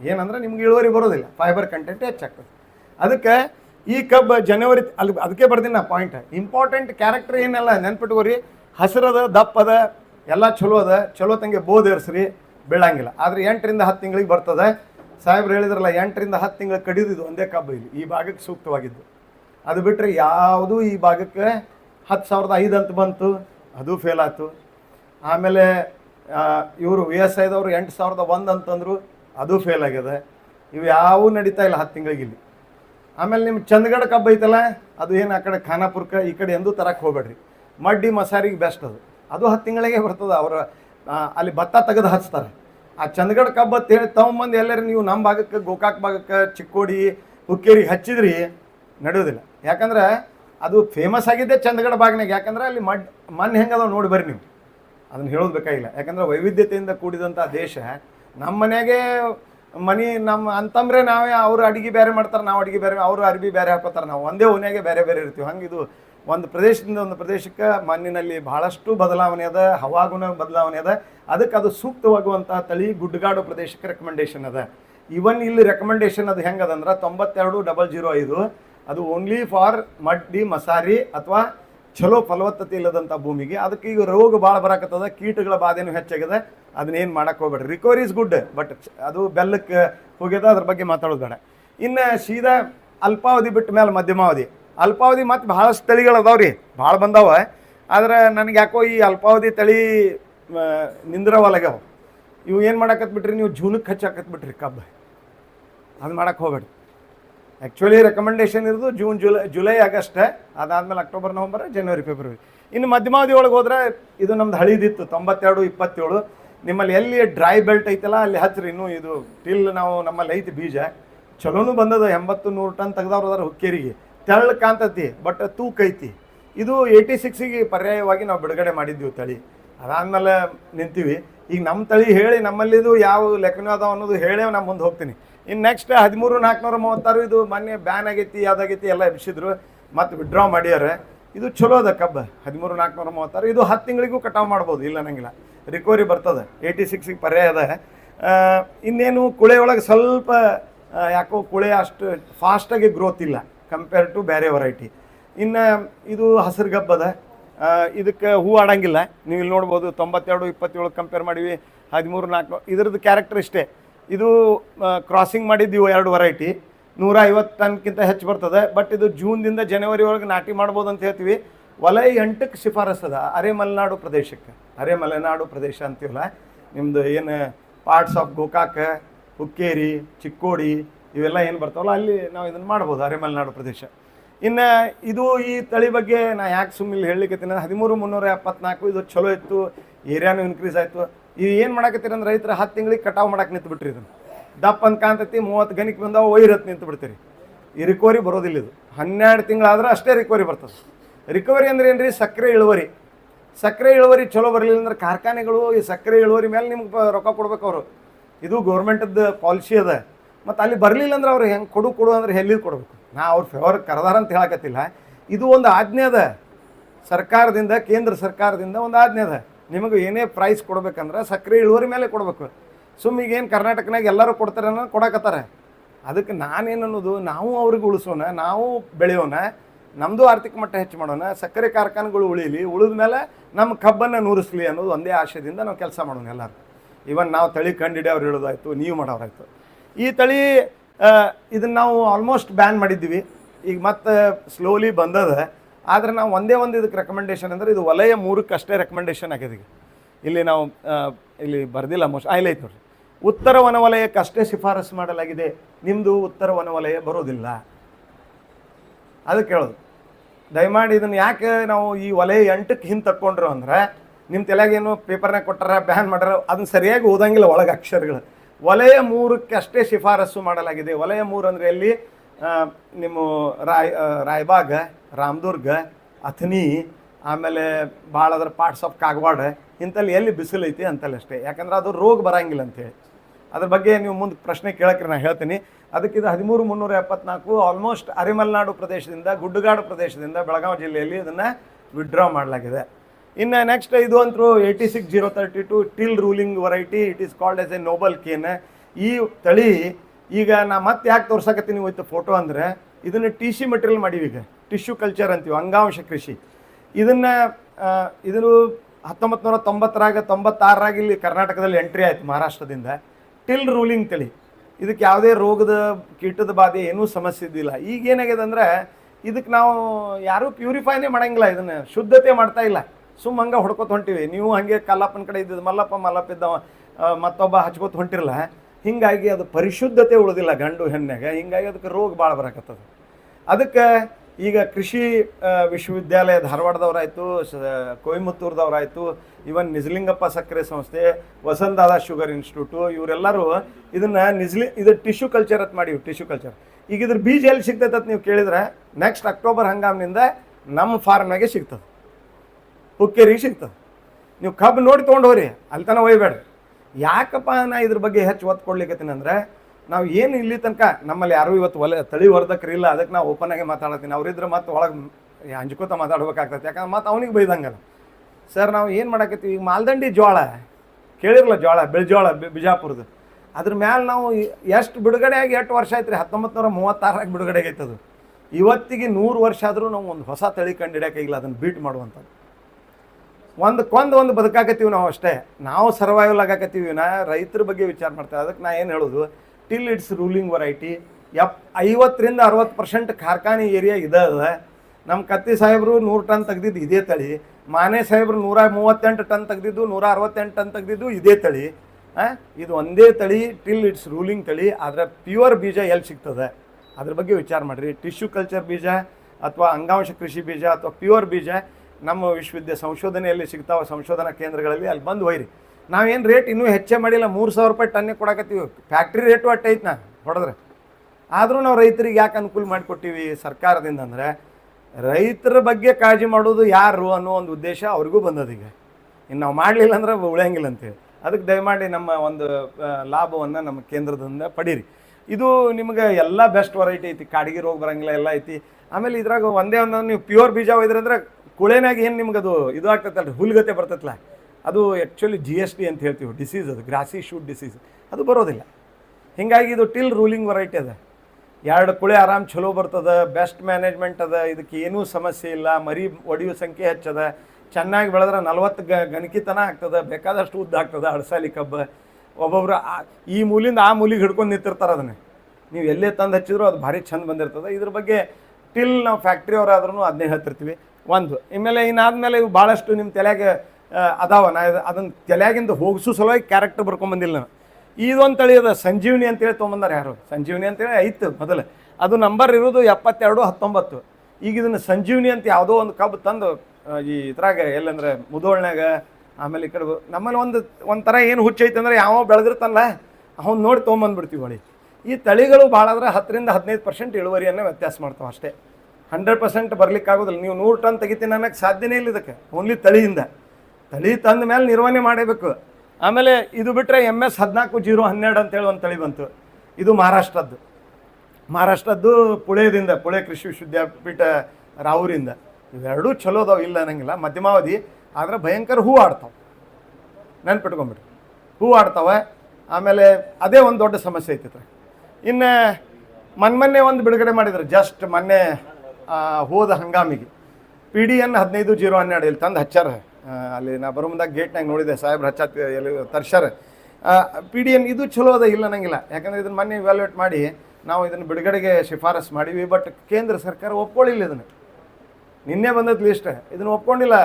B: ಏನಂದ್ರೆ ನಿಮ್ಗೆ ಇಳುವರಿ ಬರೋದಿಲ್ಲ. ಫೈಬರ್ ಕಂಟೆಂಟ್ ಹೆಚ್ಚಾಗ್ತದೆ. ಅದಕ್ಕೆ ಈ ಕಬ್ಬು ಜನವರಿ ಅಲ್ಲಿ ಅದಕ್ಕೆ ಬರ್ತೀನಿ ಪಾಯಿಂಟ್ ಇಂಪಾರ್ಟೆಂಟ್ ಕ್ಯಾರೆಕ್ಟರ್ ಏನೆಲ್ಲ ನೆನ್ಪಿಟ್ಕೋರಿ ಹಸಿರದ, ದಪ್ಪದ, ಎಲ್ಲ ಚಲೋ ಅದ. ಚಲೋ ತಂಗೆ ಬೋಧೇರ್ಸ್ರಿ ಬೀಳಂಗಿಲ್ಲ. ಆದ್ರೆ ಎಂಟರಿಂದ ಹತ್ತು ತಿಂಗಳಿಗೆ ಬರ್ತದೆ. ಸಾಹೇಬ್ರು ಹೇಳಿದ್ರಲ್ಲ, ಎಂಟರಿಂದ ಹತ್ತು ತಿಂಗಳು ಇದು ಒಂದೇ ಕಬ್ಬು ಇಲ್ಲಿ, ಈ ಭಾಗಕ್ಕೆ ಸೂಕ್ತವಾಗಿದ್ದು. ಅದು ಬಿಟ್ಟರೆ ಯಾವುದೂ ಈ ಭಾಗಕ್ಕೆ ಹತ್ತು ಸಾವಿರದ ಐದು ಅಂತ ಬಂತು, ಅದು ಫೇಲ್ ಆಯ್ತು. ಆಮೇಲೆ ಇವರು ವಿ ಎಸ್ ಐದವರು ಎಂಟು ಸಾವಿರದ ಒಂದು ಅಂತಂದ್ರು, ಅದು ಫೇಲ್ ಆಗ್ಯದ. ಇವು ಯಾವೂ ನಡೀತಾ ಇಲ್ಲ ಹತ್ತು ತಿಂಗಳಿಗೆ ಇಲ್ಲಿ. ಆಮೇಲೆ ನಿಮ್ಮ ಚಂದಗಡ ಕಬ್ಬು ಐತಲ್ಲ, ಅದು ಏನು ಆ ಕಡೆ ಖಾನಾಪುರಕ್ಕೆ ಈ ಕಡೆ ಎಂದೂ ತರಕ್ಕೆ ಹೋಗಬೇಡ್ರಿ. ಮಡ್ಡಿ ಮಸಾರಿಗೆ ಬೆಸ್ಟ್ ಅದು. ಅದು ಹತ್ತು ತಿಂಗಳಿಗೆ ಬರ್ತದೆ, ಅವರ ಅಲ್ಲಿ ಭತ್ತ ತೆಗೆದು ಹಚ್ತಾರೆ. ಆ ಚಂದಗಡ ಕಬ್ಬು ಅಂತ ಹೇಳಿ ತಗೊಂಬಂದು ಎಲ್ಲರೂ ನೀವು ನಮ್ಮ ಭಾಗಕ್ಕೆ, ಗೋಕಾಕ್ ಭಾಗಕ್ಕೆ, ಚಿಕ್ಕೋಡಿ ಹುಕ್ಕೇರಿಗೆ ಹಚ್ಚಿದ್ರಿ, ನಡೆಯೋದಿಲ್ಲ. ಯಾಕಂದ್ರೆ ಅದು ಫೇಮಸ್ ಆಗಿದ್ದೆ ಚಂದಗಡ ಭಾಗನಾಗ ಯಾಕಂದ್ರೆ ಅಲ್ಲಿ ಮಡ್, ಮಣ್ಣು ಹೆಂಗದ ನೋಡಿ ಬರ್ರಿ ನೀವು. ಅದನ್ನ ಹೇಳೋದು ಬೇಕಾಗಿಲ್ಲ. ಯಾಕಂದ್ರೆ ವೈವಿಧ್ಯತೆಯಿಂದ ಕೂಡಿದಂಥ ದೇಶ ನಮ್ಮ ಮನೆಯಾಗೆ ಮನಿ ನಮ್ಮ ಅಂತಂದ್ರೆ ನಾವೇ ಅವ್ರು ಅಡಿಗೆ ಬೇರೆ ಮಾಡ್ತಾರೆ, ನಾವು ಅಡಿಗೆ ಬೇರೆ ಅವರು ಅರ್ಬಿ ಬೇರೆ ಹಾಕೋತಾರೆ. ನಾವು ಒಂದೇ ಓನ್ಯಾಗೆ ಬೇರೆ ಬೇರೆ ಇರ್ತೀವಿ. ಹಂಗೆ ಇದು ಒಂದು ಪ್ರದೇಶದಿಂದ ಒಂದು ಪ್ರದೇಶಕ್ಕೆ ಮಣ್ಣಿನಲ್ಲಿ ಬಹಳಷ್ಟು ಬದಲಾವಣೆ ಅದ, ಹವಾಗುಣ ಬದಲಾವಣೆ ಅದ. ಅದಕ್ಕೆ ಅದು ಸೂಕ್ತವಾಗುವಂತಹ ತಳಿ ಗುಡ್ಡಗಾಡು ಪ್ರದೇಶಕ್ಕೆ ರೆಕಮೆಂಡೇಶನ್ ಅದ. ಇವನ್ ಇಲ್ಲಿ ರೆಕಮೆಂಡೇಶನ್ ಅದು ಹೆಂಗದಂದ್ರೆ ತೊಂಬತ್ತೆರಡು ಡಬಲ್ ಜೀರೋ ಐದು. ಅದು ಓನ್ಲಿ ಫಾರ್ ಮಡ್ಡಿ, ಮಸಾರಿ ಅಥವಾ ಚಲೋ ಫಲವತ್ತತೆ ಇಲ್ಲದಂಥ ಭೂಮಿಗೆ ಅದಕ್ಕೆ ಈಗ ರೋಗ ಭಾಳ ಬರಕತ್ತದ, ಕೀಟಗಳ ಬಾಧೆನೂ ಹೆಚ್ಚಾಗಿದೆ. ಅದನ್ನೇನು ಮಾಡಕ್ಕೆ ಹೋಗ್ಬೇಡ್ರಿ. ರಿಕವರಿ ಇಸ್ ಗುಡ್ ಬಟ್ ಅದು ಬೆಲ್ಲಕ್ಕೆ ಹೋಗ್ಯದ, ಅದ್ರ ಬಗ್ಗೆ ಮಾತಾಡೋದು ಬೇಡ. ಇನ್ನು ಸೀದಾ ಅಲ್ಪಾವಧಿ ಬಿಟ್ಟ ಮೇಲೆ ಮಧ್ಯಮಾವಧಿ. ಅಲ್ಪಾವಧಿ ಮತ್ತು ಭಾಳಷ್ಟು ತಳಿಗಳು ಅದಾವ್ರಿ ಭಾಳ ಬಂದಾವ. ಆದ್ರೆ ನನಗೆ ಯಾಕೋ ಈ ಅಲ್ಪಾವಧಿ ತಳಿ ನಿಂದ್ರವಲಗ್ಯಾವ ಇವು ಏನು ಮಾಡಾಕತ್ ಬಿಟ್ರಿ ನೀವು ಜೂನಕ್ಕೆ ಹಚ್ಚಾಕತ್ ಬಿಟ್ರಿ ಕಬ್ಬು. ಅದು ಮಾಡಕ್ಕೆ ಹೋಗ್ಬೇಡಿ ಆ್ಯಕ್ಚುಲಿ ರೆಕಮೆಂಡೇಷನ್ ಇರೋದು ಜೂನ್ ಜುಲೈ ಜುಲೈ ಆಗಸ್ಟೇ ಅದಾದಮೇಲೆ ಅಕ್ಟೋಬರ್ ನವಂಬರ್ ಜನವರಿ ಫೆಬ್ರವರಿ ಇನ್ನು ಮಧ್ಯಮಾವಧಿ ಒಳಗೆ ಹೋದ್ರೆ ಇದು ನಮ್ದು ಹಳಿದಿತ್ತು, ತೊಂಬತ್ತೆರಡು, ಇಪ್ಪತ್ತೇಳು. ನಿಮ್ಮಲ್ಲಿ ಎಲ್ಲಿ ಡ್ರೈ ಬೆಲ್ಟ್ ಐತಲ್ಲ, ಅಲ್ಲಿ ಹಚ್ಚಿರಿ ಇನ್ನೂ ಇದು ಟಿಲ್ ನಾವು ನಮ್ಮಲ್ಲಿ ಐತಿ ಬೀಜ. ಚಲೋನು ಬಂದದ, ಎಂಬತ್ತು ನೂರು ಟನ್ ತೆಗ್ದವ್ರು ಅದರ ಹುಕ್ಕೇರಿಗೆ. ತೆಳ್ಳ ಕಾಂತತಿ ಬಟ್ ತೂಕ ಐತಿ. ಇದು ಏಯ್ಟಿ ಸಿಕ್ಸಿಗೆ ಪರ್ಯಾಯವಾಗಿ ನಾವು ಬಿಡುಗಡೆ ಮಾಡಿದ್ದೀವಿ ತಳಿ. ಅದಾದಮೇಲೆ ನಿಂತೀವಿ. ಈಗ ನಮ್ಮ ತಳಿ ಹೇಳಿ ನಮ್ಮಲ್ಲಿದು ಯಾವ ಲೆಕ್ಕನೂ ಅದಾವ ಅನ್ನೋದು ಹೇಳೇ ನಾನು ಮುಂದೆ ಹೋಗ್ತೀನಿ. ಇನ್ನು ನೆಕ್ಸ್ಟ್ ಹದಿಮೂರು, ನಾಲ್ಕುನೂರ, ಮೂವತ್ತಾರು ಇದು ಮೊನ್ನೆ ಬ್ಯಾನ್ ಆಗೈತಿ, ಯಾವ್ದಾಗೈತಿ ಎಲ್ಲ ಎಬ್ಸಿದ್ರು ಮತ್ತು ವಿಡ್ರಾ ಮಾಡ್ಯಾರ. ಇದು ಚಲೋ ಅದ ಕಬ್ಬ. ಹದಿಮೂರು, ನಾಲ್ಕುನೂರ, ಮೂವತ್ತಾರು, ಇದು ಹತ್ತು ತಿಂಗಳಿಗೂ ಕಟಾವು ಮಾಡ್ಬೋದು. ಇಲ್ಲ ನಂಗಿಲ್ಲ ರಿಕವರಿ ಬರ್ತದೆ. ಏಯ್ಟಿ ಸಿಕ್ಸಿಗೆ ಪರ್ಯಾಯ ಅದ. ಇನ್ನೇನು ಕುಳೆ ಒಳಗೆ ಸ್ವಲ್ಪ ಯಾಕೋ ಕುಳೆ ಅಷ್ಟು ಫಾಸ್ಟಾಗಿ ಗ್ರೋತ್ ಇಲ್ಲ ಕಂಪೇರ್ ಟು ಬೇರೆ ವೆರೈಟಿ ಇನ್ನು ಇದು ಹಸಿರು ಗಬ್ಬದ ಇದಕ್ಕೆ ಹೂ ಆಡಂಗಿಲ್ಲ. ನೀವು ಇಲ್ಲಿ ನೋಡ್ಬೋದು ತೊಂಬತ್ತೆರಡು, ಇಪ್ಪತ್ತೇಳು ಕಂಪೇರ್ ಮಾಡಿವಿ. ಹದಿಮೂರು, ನಾಲ್ಕು, ಇದ್ರದ್ದು ಕ್ಯಾರೆಕ್ಟರ್ ಇಷ್ಟೇ. ಇದು ಕ್ರಾಸಿಂಗ್ ಮಾಡಿದ್ದೀವಿ ಎರಡು ವೆರೈಟಿ ನೂರ ಐವತ್ತು ಟನ್ಕ್ಕಿಂತ ಹೆಚ್ಚು ಬರ್ತದೆ. ಬಟ್ ಇದು ಜೂನ್ದಿಂದ ಜನವರಿ ಒಳಗೆ ನಾಟಿ ಮಾಡ್ಬೋದು ಅಂತ ಹೇಳ್ತೀವಿ. ವಲಯ ಎಂಟಕ್ಕೆ ಶಿಫಾರಸದ ಅರೆ ಮಲೆನಾಡು ಪ್ರದೇಶಕ್ಕೆ. ಅರೆ ಮಲೆನಾಡು ಪ್ರದೇಶ ಅಂತೀವಲ್ಲ ನಿಮ್ಮದು ಏನು ಪಾರ್ಟ್ಸ್ ಆಫ್ ಗೋಕಾಕ, ಹುಕ್ಕೇರಿ, ಚಿಕ್ಕೋಡಿ ಇವೆಲ್ಲ ಏನು ಬರ್ತಾವಲ್ಲ, ಅಲ್ಲಿ ನಾವು ಇದನ್ನು ಮಾಡ್ಬೋದು ಅರೆ ಮಲೆನಾಡು ಪ್ರದೇಶ. ಇನ್ನು ಇದು ಈ ತಳಿ ಬಗ್ಗೆ ನಾ ಯಾಕೆ ಸುಮ್ಮನೆ ಹೇಳಲಿಕ್ಕೆ ಹದಿಮೂರು ಮುನ್ನೂರ ಎಪ್ಪತ್ನಾಲ್ಕು ಇದು ಚಲೋ ಇತ್ತು. ಏರಿಯಾನು ಇನ್ಕ್ರೀಸ್ ಆಯಿತು. ಇದು ಏನು ಮಾಡಕತ್ತೀರಿ ಅಂದ್ರೆ ರೈತರು ಹತ್ತು ತಿಂಗಳಿಗೆ ಕಟಾವು ಮಾಡಕ್ಕೆ ನಿಂತು ಬಿಟ್ರಿ ಇದನ್ನು. ದಪ್ಪ ಅಂತ ಕಾಣ್ತೈತಿ ಮೂವತ್ತು ಗಣಿಕೆ ಬಂದಾವ ಒಯ್ರತ್ ನಿಂತು ಬಿಡ್ತೀರಿ ಈ ರಿಕವರಿ ಬರೋದಿಲ್ಲ ಇದು. ಹನ್ನೆರಡು ತಿಂಗಳಾದ್ರೆ ಅಷ್ಟೇ ರಿಕವರಿ ಬರ್ತದೆ. ರಿಕವರಿ ಅಂದ್ರೆ ಏನು ರೀ ಸಕ್ಕರೆ ಇಳುವರಿ. ಸಕ್ಕರೆ ಇಳುವರಿ ಚಲೋ ಬರಲಿಲ್ಲ ಅಂದ್ರೆ ಕಾರ್ಖಾನೆಗಳು ಈ ಸಕ್ಕರೆ ಇಳುವರಿ ಮೇಲೆ ನಿಮ್ಗೆ ರೊಕ್ಕ ಕೊಡ್ಬೇಕು ಅವರು. ಇದು ಗೌರ್ಮೆಂಟದ್ದು ಪಾಲಿಸಿ ಅದ. ಮತ್ತು ಅಲ್ಲಿ ಬರಲಿಲ್ಲ ಅಂದ್ರೆ ಅವ್ರು ಹೆಂಗೆ ಕೊಡು ಕೊಡು ಅಂದ್ರೆ ಹೆಲ್ಲಿ ಕೊಡಬೇಕು? ನಾ ಅವ್ರ ಫೇವರ್ ಕರೆದಾರ ಅಂತ ಹೇಳಕತ್ತಿಲ್ಲ. ಇದು ಒಂದು ಆಜ್ಞೆ ಅದ. ಸರ್ಕಾರದಿಂದ, ಕೇಂದ್ರ ಸರ್ಕಾರದಿಂದ ಒಂದು ಆಜ್ಞೆ ಅದ. ನಿಮಗೆ ಏನೇ ಪ್ರೈಸ್ ಕೊಡ್ಬೇಕಂದ್ರೆ ಸಕ್ಕರೆ ಇಳುವರಿ ಮೇಲೆ ಕೊಡಬೇಕು. ಸುಮ್ಮಿಗೆ ಏನು ಕರ್ನಾಟಕನಾಗ ಎಲ್ಲರೂ ಕೊಡ್ತಾರೆ ಅನ್ನೋದು ಕೊಡಕತ್ತಾರೆ. ಅದಕ್ಕೆ ನಾನೇನು ಅನ್ನೋದು, ನಾವು ಅವ್ರಿಗೆ ಉಳಿಸೋಣ, ನಾವು ಬೆಳೆಯೋಣ ನಮ್ಮದು ಆರ್ಥಿಕ ಮಟ್ಟ ಹೆಚ್ಚು ಮಾಡೋಣ, ಸಕ್ಕರೆ ಕಾರ್ಖಾನೆಗಳು ಉಳಿಲಿ, ಉಳಿದ ಮೇಲೆ ನಮ್ಮ ಕಬ್ಬನ್ನು ನೂರಿಸ್ಲಿ ಅನ್ನೋದು ಒಂದೇ ಆಶಯದಿಂದ ನಾವು ಕೆಲಸ ಮಾಡೋಣ ಎಲ್ಲರೂ. ಇವನ್ ನಾವು ತಳಿ ಕಂಡಿಡಿ ಅವ್ರು ಹೇಳೋದಾಯ್ತು, ನೀವು ಮಾಡೋರಾಯ್ತು. ಈ ತಳಿ ಇದನ್ನು ನಾವು ಆಲ್ಮೋಸ್ಟ್ ಬ್ಯಾನ್ ಮಾಡಿದ್ದೀವಿ. ಈಗ ಮತ್ತೆ ಸ್ಲೋಲಿ ಬಂದದ. ಆದರೆ ನಾವು ಒಂದೇ ಒಂದು ಇದಕ್ಕೆ ರೆಕಮೆಂಡೇಶನ್ ಅಂದರೆ ಇದು ವಲಯ ಮೂರಕ್ಕೆ ಅಷ್ಟೇ ರೆಕಮೆಂಡೇಶನ್ ಆಗಿದೆ ಇಲ್ಲಿ ನಾವು ಇಲ್ಲಿ ಬರೆದಿಲ್ಲ ಮೋಸ್ಟ್ ಐತೆ ನೋಡ್ರಿ ಉತ್ತರ ವನವಲಯಕ್ಕೆ ಅಷ್ಟೇ ಶಿಫಾರಸು ಮಾಡಲಾಗಿದೆ. ನಿಮ್ಮದು ಉತ್ತರ ವನವಲಯ ಬರೋದಿಲ್ಲ. ಅದಕ್ಕೆ ಹೇಳೋದು. ದಯಮಾಡಿ ಇದನ್ನು ಯಾಕೆ ನಾವು ಈ ವಲಯ ಎಂಟಕ್ಕೆ ಹಿಂದೆ ತಕ್ಕೊಂಡ್ರು ಅಂದ್ರೆ ನಿಮ್ಮ ತಲೆಗೇನು ಪೇಪರ್ನಾಗ ಕೊಟ್ಟಾರ ಬ್ಯಾನ್ ಮಾಡ್ಯಾರ, ಅದನ್ನ ಸರಿಯಾಗಿ ಓದಂಗಿಲ್ಲ ಒಳಗೆ ಅಕ್ಷರಗಳು. ವಲಯ ಮೂರಕ್ಕೆ ಅಷ್ಟೇ ಶಿಫಾರಸು ಮಾಡಲಾಗಿದೆ. ವಲಯ ಮೂರು ಅಂದರೆ ಅಲ್ಲಿ ನಿಮ್ಮ ರಾಯ್ ರಾಯಬಾಗ ರಾಮದುರ್ಗ ಅಥನಿ ಆಮೇಲೆ ಭಾಳ ಅದ್ರ ಪಾರ್ಟ್ಸ್ ಆಫ್ ಕಾಗವಾಡ ಇಂಥಲ್ಲಿ ಎಲ್ಲಿ ಬಿಸಿಲು ಐತಿ ಅಂತಲ್ಲಿ ಅಷ್ಟೇ. ಯಾಕಂದ್ರೆ ಅದು ರೋಗ ಬರಂಗಿಲ್ಲ ಅಂತೇಳಿ ಅದ್ರ ಬಗ್ಗೆ ನೀವು ಮುಂದೆ ಪ್ರಶ್ನೆ ಕೇಳಕ್ಕೆ ನಾನು ಹೇಳ್ತೀನಿ. ಅದಕ್ಕೆ ಇದು ಹದಿಮೂರು, ಮುನ್ನೂರ ಎಪ್ಪತ್ನಾಲ್ಕು ಆಲ್ಮೋಸ್ಟ್ ಅರಿಮಲ್ನಾಡು ಪ್ರದೇಶದಿಂದ, ಗುಡ್ಡಗಾಡು ಪ್ರದೇಶದಿಂದ ಬೆಳಗಾವಿ ಜಿಲ್ಲೆಯಲ್ಲಿ ಇದನ್ನು ವಿಡ್ರಾ ಮಾಡಲಾಗಿದೆ. ಇನ್ನು ನೆಕ್ಸ್ಟ್ ಇದು ಅಂತೂ eighty six zero thirty two till ruling variety it is called as a noble cane ಈ ತಳಿ ಈಗ ನಾ ಮತ್ತೆ ಯಾಕೆ ತೋರ್ಸಕತ್ತೀನಿ ಇವತ್ತು ಫೋಟೋ ಅಂದರೆ, ಇದನ್ನು ಟಿ ಸಿ ಮೆಟೀರಿಯಲ್ ಮಾಡೀವಿ ಈಗ. ಟಿಶ್ಯೂ ಕಲ್ಚರ್ ಅಂತೀವಿ, ಅಂಗಾಂಶ ಕೃಷಿ. ಇದನ್ನು ಇದನ್ನು ಹತ್ತೊಂಬತ್ತು ನೂರ ತೊಂಬತ್ತರಾಗ ತೊಂಬತ್ತಾರರಾಗ ಇಲ್ಲಿ ಕರ್ನಾಟಕದಲ್ಲಿ ಎಂಟ್ರಿ ಆಯಿತು ಮಹಾರಾಷ್ಟ್ರದಿಂದ. ಟಿಲ್ ರೂಲಿಂಗ್ ತಳಿ. ಇದಕ್ಕೆ ಯಾವುದೇ ರೋಗದ, ಕೀಟದ ಬಾಧೆ ಏನೂ ಸಮಸ್ಯೆ ಇದ್ದಿಲ್ಲ. ಈಗ ಏನಾಗಿದೆ ಅಂದರೆ, ಇದಕ್ಕೆ ನಾವು ಯಾರೂ ಪ್ಯೂರಿಫೈನೇ ಮಾಡಂಗಿಲ್ಲ, ಇದನ್ನು ಶುದ್ಧತೆ ಮಾಡ್ತಾ ಇಲ್ಲ. ಸುಮ್ಮ ಹಂಗೆ ಹೊಡ್ಕೊತ ಹೊಂಟಿವಿ. ನೀವು ಹಾಗೆ ಕಲ್ಲಪ್ಪನ ಕಡೆ ಇದ್ದಿದ್ದು, ಮಲ್ಲಪ್ಪ ಮಲ್ಲಪ್ಪ ಇದ್ದವ ಮತ್ತೊಬ್ಬ ಹಚ್ಕೋತ ಹೊಂಟಿರಲ್ಲ, ಹಿಂಗಾಗಿ ಅದು ಪರಿಶುದ್ಧತೆ ಉಳಿದಿಲ್ಲ ಗಂಡು ಹೆಣ್ಣಾಗ. ಹಿಂಗಾಗಿ ಅದಕ್ಕೆ ರೋಗ ಭಾಳ ಬರಕತ್ತದ. ಅದಕ್ಕೆ ಈಗ ಕೃಷಿ ವಿಶ್ವವಿದ್ಯಾಲಯ ಧಾರವಾಡದವರಾಯಿತು ಕೊಯಮತ್ತೂರ್ದವರಾಯಿತು ಇವನ್ ನಿಜಲಿಂಗಪ್ಪ ಸಕ್ಕರೆ ಸಂಸ್ಥೆ ವಸಂತಾದ ಶುಗರ್ ಇನ್ಸ್ಟಿಟ್ಯೂಟು, ಇವರೆಲ್ಲರೂ ಇದನ್ನು ನಿಜ್ಲಿ ಇದು ಟಿಶ್ಯೂ ಕಲ್ಚರ್ ಅಂತ ಮಾಡಿ ಟಿಶ್ಯೂ ಕಲ್ಚರ್. ಈಗ ಇದ್ರ ಬೀಜ ಎಲ್ಲಿ ಸಿಗ್ತೈತೆ ಅಂತ ನೀವು ಕೇಳಿದ್ರೆ, ನೆಕ್ಸ್ಟ್ ಅಕ್ಟೋಬರ್ ಹಂಗಾಮಿನಿಂದ ನಮ್ಮ ಫಾರ್ಮ್ನಾಗೆ ಸಿಗ್ತದೆ. ಹುಕ್ಕೇರಿಗೆ ಸಿಗ್ತದೆ. ನೀವು ಕಬ್ಬು ನೋಡಿ ತೊಗೊಂಡು ಹೋಗ್ರಿ ಅಲ್ಲಿ ತನಕ ಒಯ್ಬೇಡ್ರಿ. ಯಾಕಪ್ಪ ನಾ ಇದ್ರ ಬಗ್ಗೆ ಹೆಚ್ಚು ಒತ್ತು ನಾವು ಏನು ಇಲ್ಲಿ ತನಕ ನಮ್ಮಲ್ಲಿ ಯಾರು ಇವತ್ತು ಒಲೆ ತಳಿ ಇಲ್ಲ, ಅದಕ್ಕೆ ನಾವು ಓಪನ್ ಆಗಿ ಮಾತಾಡತ್ತೀನಿ ಅವ್ರಿದ್ರೆ ಮತ್ತೆ ಒಳಗೆ ಹಂಚ್ಕೋತ ಮಾತಾಡ್ಬೇಕಾಗ್ತದೆ ಯಾಕಂದ್ರೆ ಮತ್ತೆ ಅವನಿಗೆ ಬೈದಂಗಲ್ಲ. ಸರ್ ನಾವು ಏನು ಮಾಡಾಕತ್ತೀವಿ? ಈಗ ಮಾಲ್ದಂಡಿ ಜೋಳ ಕೇಳಿರಲ್ಲ ಜೋಳ ಬೆಳ್ಜೋಳ ಬಿ- ಬಿಜಾಪುರದ್ದು ಅದ್ರ ಮ್ಯಾಲೆ ನಾವು ಎಷ್ಟು ಬಿಡುಗಡೆ ಆಗಿ ಎಷ್ಟು ವರ್ಷ ಆಯ್ತು ರೀ ಹತ್ತೊಂಬತ್ತು ನೂರ ಮೂವತ್ತಾರಾಗ ಬಿಡುಗಡೆ ಆಗೈತೆ ಅದು ಇವತ್ತಿಗೆ ನೂರು ವರ್ಷ ಆದರೂ ನಾವು ಒಂದು ಹೊಸ ತಳಿ ಕಂಡು ಹಿಡಿಯೋಕ್ಕಾಗಿಲ್ಲ ಅದನ್ನು ಬೀಟ್ ಮಾಡುವಂಥದ್ದು. ಒಂದು ಕೊಂದು ಒಂದು ಬದುಕಾಕತ್ತೀವಿ ನಾವು ಅಷ್ಟೇ. ನಾವು ಸರ್ವೈವಲ್ ಆಗಾಕತ್ತೀವಿ. ನಾ ರೈತರ ಬಗ್ಗೆ ವಿಚಾರ ಮಾಡ್ತೇವೆ. ಅದಕ್ಕೆ ನಾ ಏನು ಹೇಳೋದು? ಟಿಲ್ ಇಟ್ಸ್ ರೂಲಿಂಗ್ ವೆರೈಟಿ ಎಪ್ ಐವತ್ತರಿಂದ ಅರವತ್ತು ಪರ್ಸೆಂಟ್ ಕಾರ್ಖಾನೆ ಏರಿಯಾ ಇದೆ ಅದ ನಮ್ಮ ಕತ್ತಿ ಸಾಹೇಬರು ನೂರು ಟನ್ ತೆಗ್ದಿದ್ದು ಇದೇ ತಳಿ. ಮಾನೆ ಸಾಹೇಬರು ನೂರ ಮೂವತ್ತೆಂಟು ಟನ್ ತೆಗ್ದಿದ್ದು, ನೂರ ಅರವತ್ತೆಂಟು ಟನ್ ತೆಗ್ದಿದ್ದು ಇದೇ ತಳಿ. ಇದು ಒಂದೇ ತಳಿ ಟಿಲ್ ಇಟ್ಸ್ ರೂಲಿಂಗ್ ತಳಿ. ಆದರೆ ಪ್ಯೂರ್ ಬೀಜ ಎಲ್ಲಿ ಸಿಗ್ತದೆ? ಅದ್ರ ಬಗ್ಗೆ ವಿಚಾರ ಮಾಡಿರಿ. ಟಿಶ್ಯೂ ಕಲ್ಚರ್ ಬೀಜ ಅಥವಾ ಅಂಗಾಂಶ ಕೃಷಿ ಬೀಜ ಅಥವಾ ಪ್ಯೂರ್ ಬೀಜ ನಮ್ಮ ವಿಶ್ವವಿದ್ಯ ಸಂಶೋಧನೆಯಲ್ಲಿ ಸಿಗ್ತಾವ ಸಂಶೋಧನಾ ಕೇಂದ್ರಗಳಲ್ಲಿ ಅಲ್ಲಿ ಬಂದು ಒಯ್ರಿ. ನಾವೇನು ರೇಟ್ ಇನ್ನೂ ಹೆಚ್ಚೇ ಮಾಡಿಲ್ಲ, ಮೂರು ಸಾವಿರ ರೂಪಾಯಿ ಟನ್ನಿಗೆ ಕೊಡಕತ್ತೀವಿ. ಫ್ಯಾಕ್ಟ್ರಿ ರೇಟ್ ಒಟ್ಟು ಐತೆ ನಾ, ಹೊಡೆದ್ರೆ. ಆದರೂ ನಾವು ರೈತರಿಗೆ ಯಾಕೆ ಅನುಕೂಲ ಮಾಡಿಕೊಟ್ಟಿವಿ ಸರ್ಕಾರದಿಂದ ಅಂದರೆ, ರೈತರ ಬಗ್ಗೆ ಕಾಳಜಿ ಮಾಡೋದು ಯಾರು ಅನ್ನೋ ಒಂದು ಉದ್ದೇಶ ಅವ್ರಿಗೂ ಬಂದದ ಈಗ. ಇನ್ನು ನಾವು ಮಾಡಲಿಲ್ಲ ಅಂದ್ರೆ ಉಳಿಯಂಗಿಲ್ಲ ಅಂತೇಳಿ. ಅದಕ್ಕೆ ದಯಮಾಡಿ ನಮ್ಮ ಒಂದು ಲಾಭವನ್ನು ನಮ್ಮ ಕೇಂದ್ರದಿಂದ ಪಡೀರಿ. ಇದು ನಿಮಗೆ ಎಲ್ಲ ಬೆಸ್ಟ್ ವೆರೈಟಿ ಐತಿ. ಕಾಡಿಗೆ ರೋಗ ಬರಂಗಿಲ್ಲ, ಎಲ್ಲ ಐತಿ. ಆಮೇಲೆ ಇದ್ರಾಗ ಒಂದೇ ಒಂದೊಂದು ನೀವು ಪ್ಯೂರ್ ಬೀಜ ಒಯ್ದ್ರಂದ್ರೆ ಕುಳೆನಾಗ ಏನು ನಿಮ್ಗೆ ಅದು ಇದು ಆಗ್ತೈತಲ್ರಿ ಹುಲ್ಗತೆ ಬರ್ತೈತಲ್ಲ ಅದು ಆ್ಯಕ್ಚುಲಿ ಜಿ ಎಸ್ ಟಿ ಅಂತ ಹೇಳ್ತೀವಿ ಡಿಸೀಸ್ ಅದು ಗ್ರಾಸಿ ಶೂಟ್ ಡಿಸೀಸ್ ಅದು ಬರೋದಿಲ್ಲ. ಹೀಗಾಗಿ ಇದು ಟಿಲ್ ರೂಲಿಂಗ್ ವೆರೈಟಿ ಅದ. ಎರಡು ಕುಳೆ ಆರಾಮ್ ಚಲೋ ಬರ್ತದ ಬೆಸ್ಟ್ ಮ್ಯಾನೇಜ್ಮೆಂಟ್ ಅದ, ಇದಕ್ಕೆ ಏನೂ ಸಮಸ್ಯೆ ಇಲ್ಲ, ಮರಿ ಒಡೆಯುವ ಸಂಖ್ಯೆ ಹೆಚ್ಚದ, ಚೆನ್ನಾಗಿ ಬೆಳೆದ್ರೆ ನಲ್ವತ್ತು ಗ, ಗಣಕಿತನ ಆಗ್ತದೆ, ಬೇಕಾದಷ್ಟು ಉದ್ದ ಆಗ್ತದೆ ಅಳಸಾಲಿ ಕಬ್ಬ. ಒಬ್ಬೊಬ್ರು ಈ ಮೂಲಿಂದ ಆ ಮೂಲಿಗೆ ಹಿಡ್ಕೊಂಡು ನಿಂತಿರ್ತಾರೆ ಅದನ್ನೇ. ನೀವು ಎಲ್ಲೇ ತಂದು ಹಚ್ಚಿದ್ರು ಅದು ಭಾರಿ ಚಂದ ಬಂದಿರ್ತದೆ. ಇದ್ರ ಬಗ್ಗೆ ಟಿಲ್ ನಾವು ಫ್ಯಾಕ್ಟ್ರಿ ಅವರಾದ್ರೂ ಅದನ್ನೇ ಹೇಳ್ತಿರ್ತೀವಿ. ಒಂದು ಇಮೇಲೆ ಇನ್ನಾದ್ಮೇಲೆ ಇವು ಭಾಳಷ್ಟು ನಿಮ್ಮ ತಲೆಗೆ ಅದಾವ. ನಾ ಅದನ್ನು ತಲೆಯಾಗಿಂದ ಹೋಗಿಸೋ ಸಲುವಾಗಿ ಕ್ಯಾರೆಕ್ಟರ್ ಬರ್ಕೊಂಬಂದಿಲ್ಲ ನಾನು. ಇದೊಂದು ತಳಿ ಅದ, ಸಂಜೀವಿನಿ ಅಂತೇಳಿ ತೊಗೊಂಬಂದಾರೆ ಯಾರು? ಸಂಜೀವಿನಿ ಅಂತೇಳಿ ಐತೆ ಮೊದಲು. ಅದು ನಂಬರ್ ಇರೋದು ಎಪ್ಪತ್ತೆರಡು ಹತ್ತೊಂಬತ್ತು. ಈಗ ಇದನ್ನು ಸಂಜೀವಿನಿ ಅಂತ ಯಾವುದೋ ಒಂದು ಕಬ್ಬು ತಂದು ಈ ಇದ್ರಾಗ ಎಲ್ಲಂದ್ರೆ ಮುದೋಳ್ನಾಗ ಆಮೇಲೆ ಈ ಕಡೆ ನಮ್ಮಲ್ಲಿ ಒಂದು ಒಂಥರ ಏನು ಹುಚ್ಚೈತೆ ಅಂದರೆ ಯಾವ ಬೆಳೆದಿರ್ತಾನಲ್ಲ, ಅವ್ನು ನೋಡಿ ತೊಗೊಂಬಂದ್ಬಿಡ್ತೀವಿ ಹೊಳಿ. ಈ ತಳಿಗಳು ಭಾಳ ಅಂದ್ರೆ ಹತ್ತರಿಂದ ಹದಿನೈದು ಪರ್ಸೆಂಟ್ ಇಳುವರಿಯನ್ನು ವ್ಯತ್ಯಾಸ ಮಾಡ್ತಾವೆ ಅಷ್ಟೇ. ಹಂಡ್ರೆಡ್ ಪರ್ಸೆಂಟ್ ಬರ್ಲಿಕ್ಕೆ ಆಗೋದಿಲ್ಲ ನೀವು ನೂರು ಟನ್ ತೆಗಿತೀನಿ ಅನ್ನೋಕ್ಕೆ ಸಾಧ್ಯನೇ ಇಲ್ಲ ಇದಕ್ಕೆ. ಓನ್ಲಿ ತಳಿಯಿಂದ. ತಳಿ ತಂದ ಮೇಲೆ ನಿರ್ವಹಣೆ ಮಾಡಬೇಕು. ಆಮೇಲೆ ಇದು ಬಿಟ್ಟರೆ ಎಂ ಎಸ್ ಹದಿನಾಲ್ಕು ಜೀರೋ ಹನ್ನೆರಡು ಅಂತೇಳಿ ಒಂದು ತಳಿ ಬಂತು. ಇದು ಮಹಾರಾಷ್ಟ್ರದ್ದು. ಮಹಾರಾಷ್ಟ್ರದ್ದು ಪುಳೆದಿಂದ, ಪುಳೆ ಕೃಷಿ ವಿಶ್ವವಿದ್ಯಾಪೀಠ ರಾವೂರಿಂದ. ಇವೆರಡೂ ಚಲೋ ಅದಾವ, ಇಲ್ಲ ಅನ್ನಂಗಿಲ್ಲ. ಮಧ್ಯಮಾವಧಿ, ಆದರೆ ಭಯಂಕರ ಹೂ ಆಡ್ತಾವೆ. ನೆನ್ಪಿಟ್ಕೊಂಬಿಟ್ರಿ ಹೂ ಆಡ್ತಾವೆ. ಆಮೇಲೆ ಅದೇ ಒಂದು ದೊಡ್ಡ ಸಮಸ್ಯೆ ಐತಿತ್ರ ಇನ್ನು ಮೊನ್ನೆ ಒಂದು ಬಿಡುಗಡೆ ಮಾಡಿದ್ರು ಜಸ್ಟ್ ಮೊನ್ನೆ ಹೋದ ಹಂಗಾಮಿಗೆ. ಪಿ ಡಿ ಎನ್ ಹದಿನೈದು ಜೀರೋ ಹನ್ನೆರಡು ಇಲ್ಲಿ ತಂದು ಹಚ್ಚಾರ. ಅಲ್ಲಿ ನಾ ಬರೋ ಮುಂದಾಗ ಗೇಟ್ನಾಗ ನೋಡಿದೆ, ಸಾಹೇಬ್ರ ಹಚ್ಚಾತ್ ಎಲ್ಲಿ ತರ್ಸ್ಯಾರ. ಪಿ ಡಿ ಎನ್ ಇದು ಚಲೋ ಅದ ಇಲ್ಲ ಅನ್ನಂಗಿಲ್ಲ. ಯಾಕಂದ್ರೆ ಇದನ್ನ ಮೊನ್ನೆ ಇವ್ಯಾಲ್ಯೂಯೇಟ್ ಮಾಡಿ ನಾವು ಇದನ್ನು ಬಿಡುಗಡೆಗೆ ಶಿಫಾರಸ್ ಮಾಡೀವಿ ಬಟ್ ಕೇಂದ್ರ ಸರ್ಕಾರ ಒಪ್ಕೊಳ್ಳಿಲ್ಲ ಇದನ್ನು. ನಿನ್ನೆ ಬಂದದ್ದು ಲಿಸ್ಟ್ ಇದನ್ನು ಒಪ್ಕೊಂಡಿಲ್ಲ.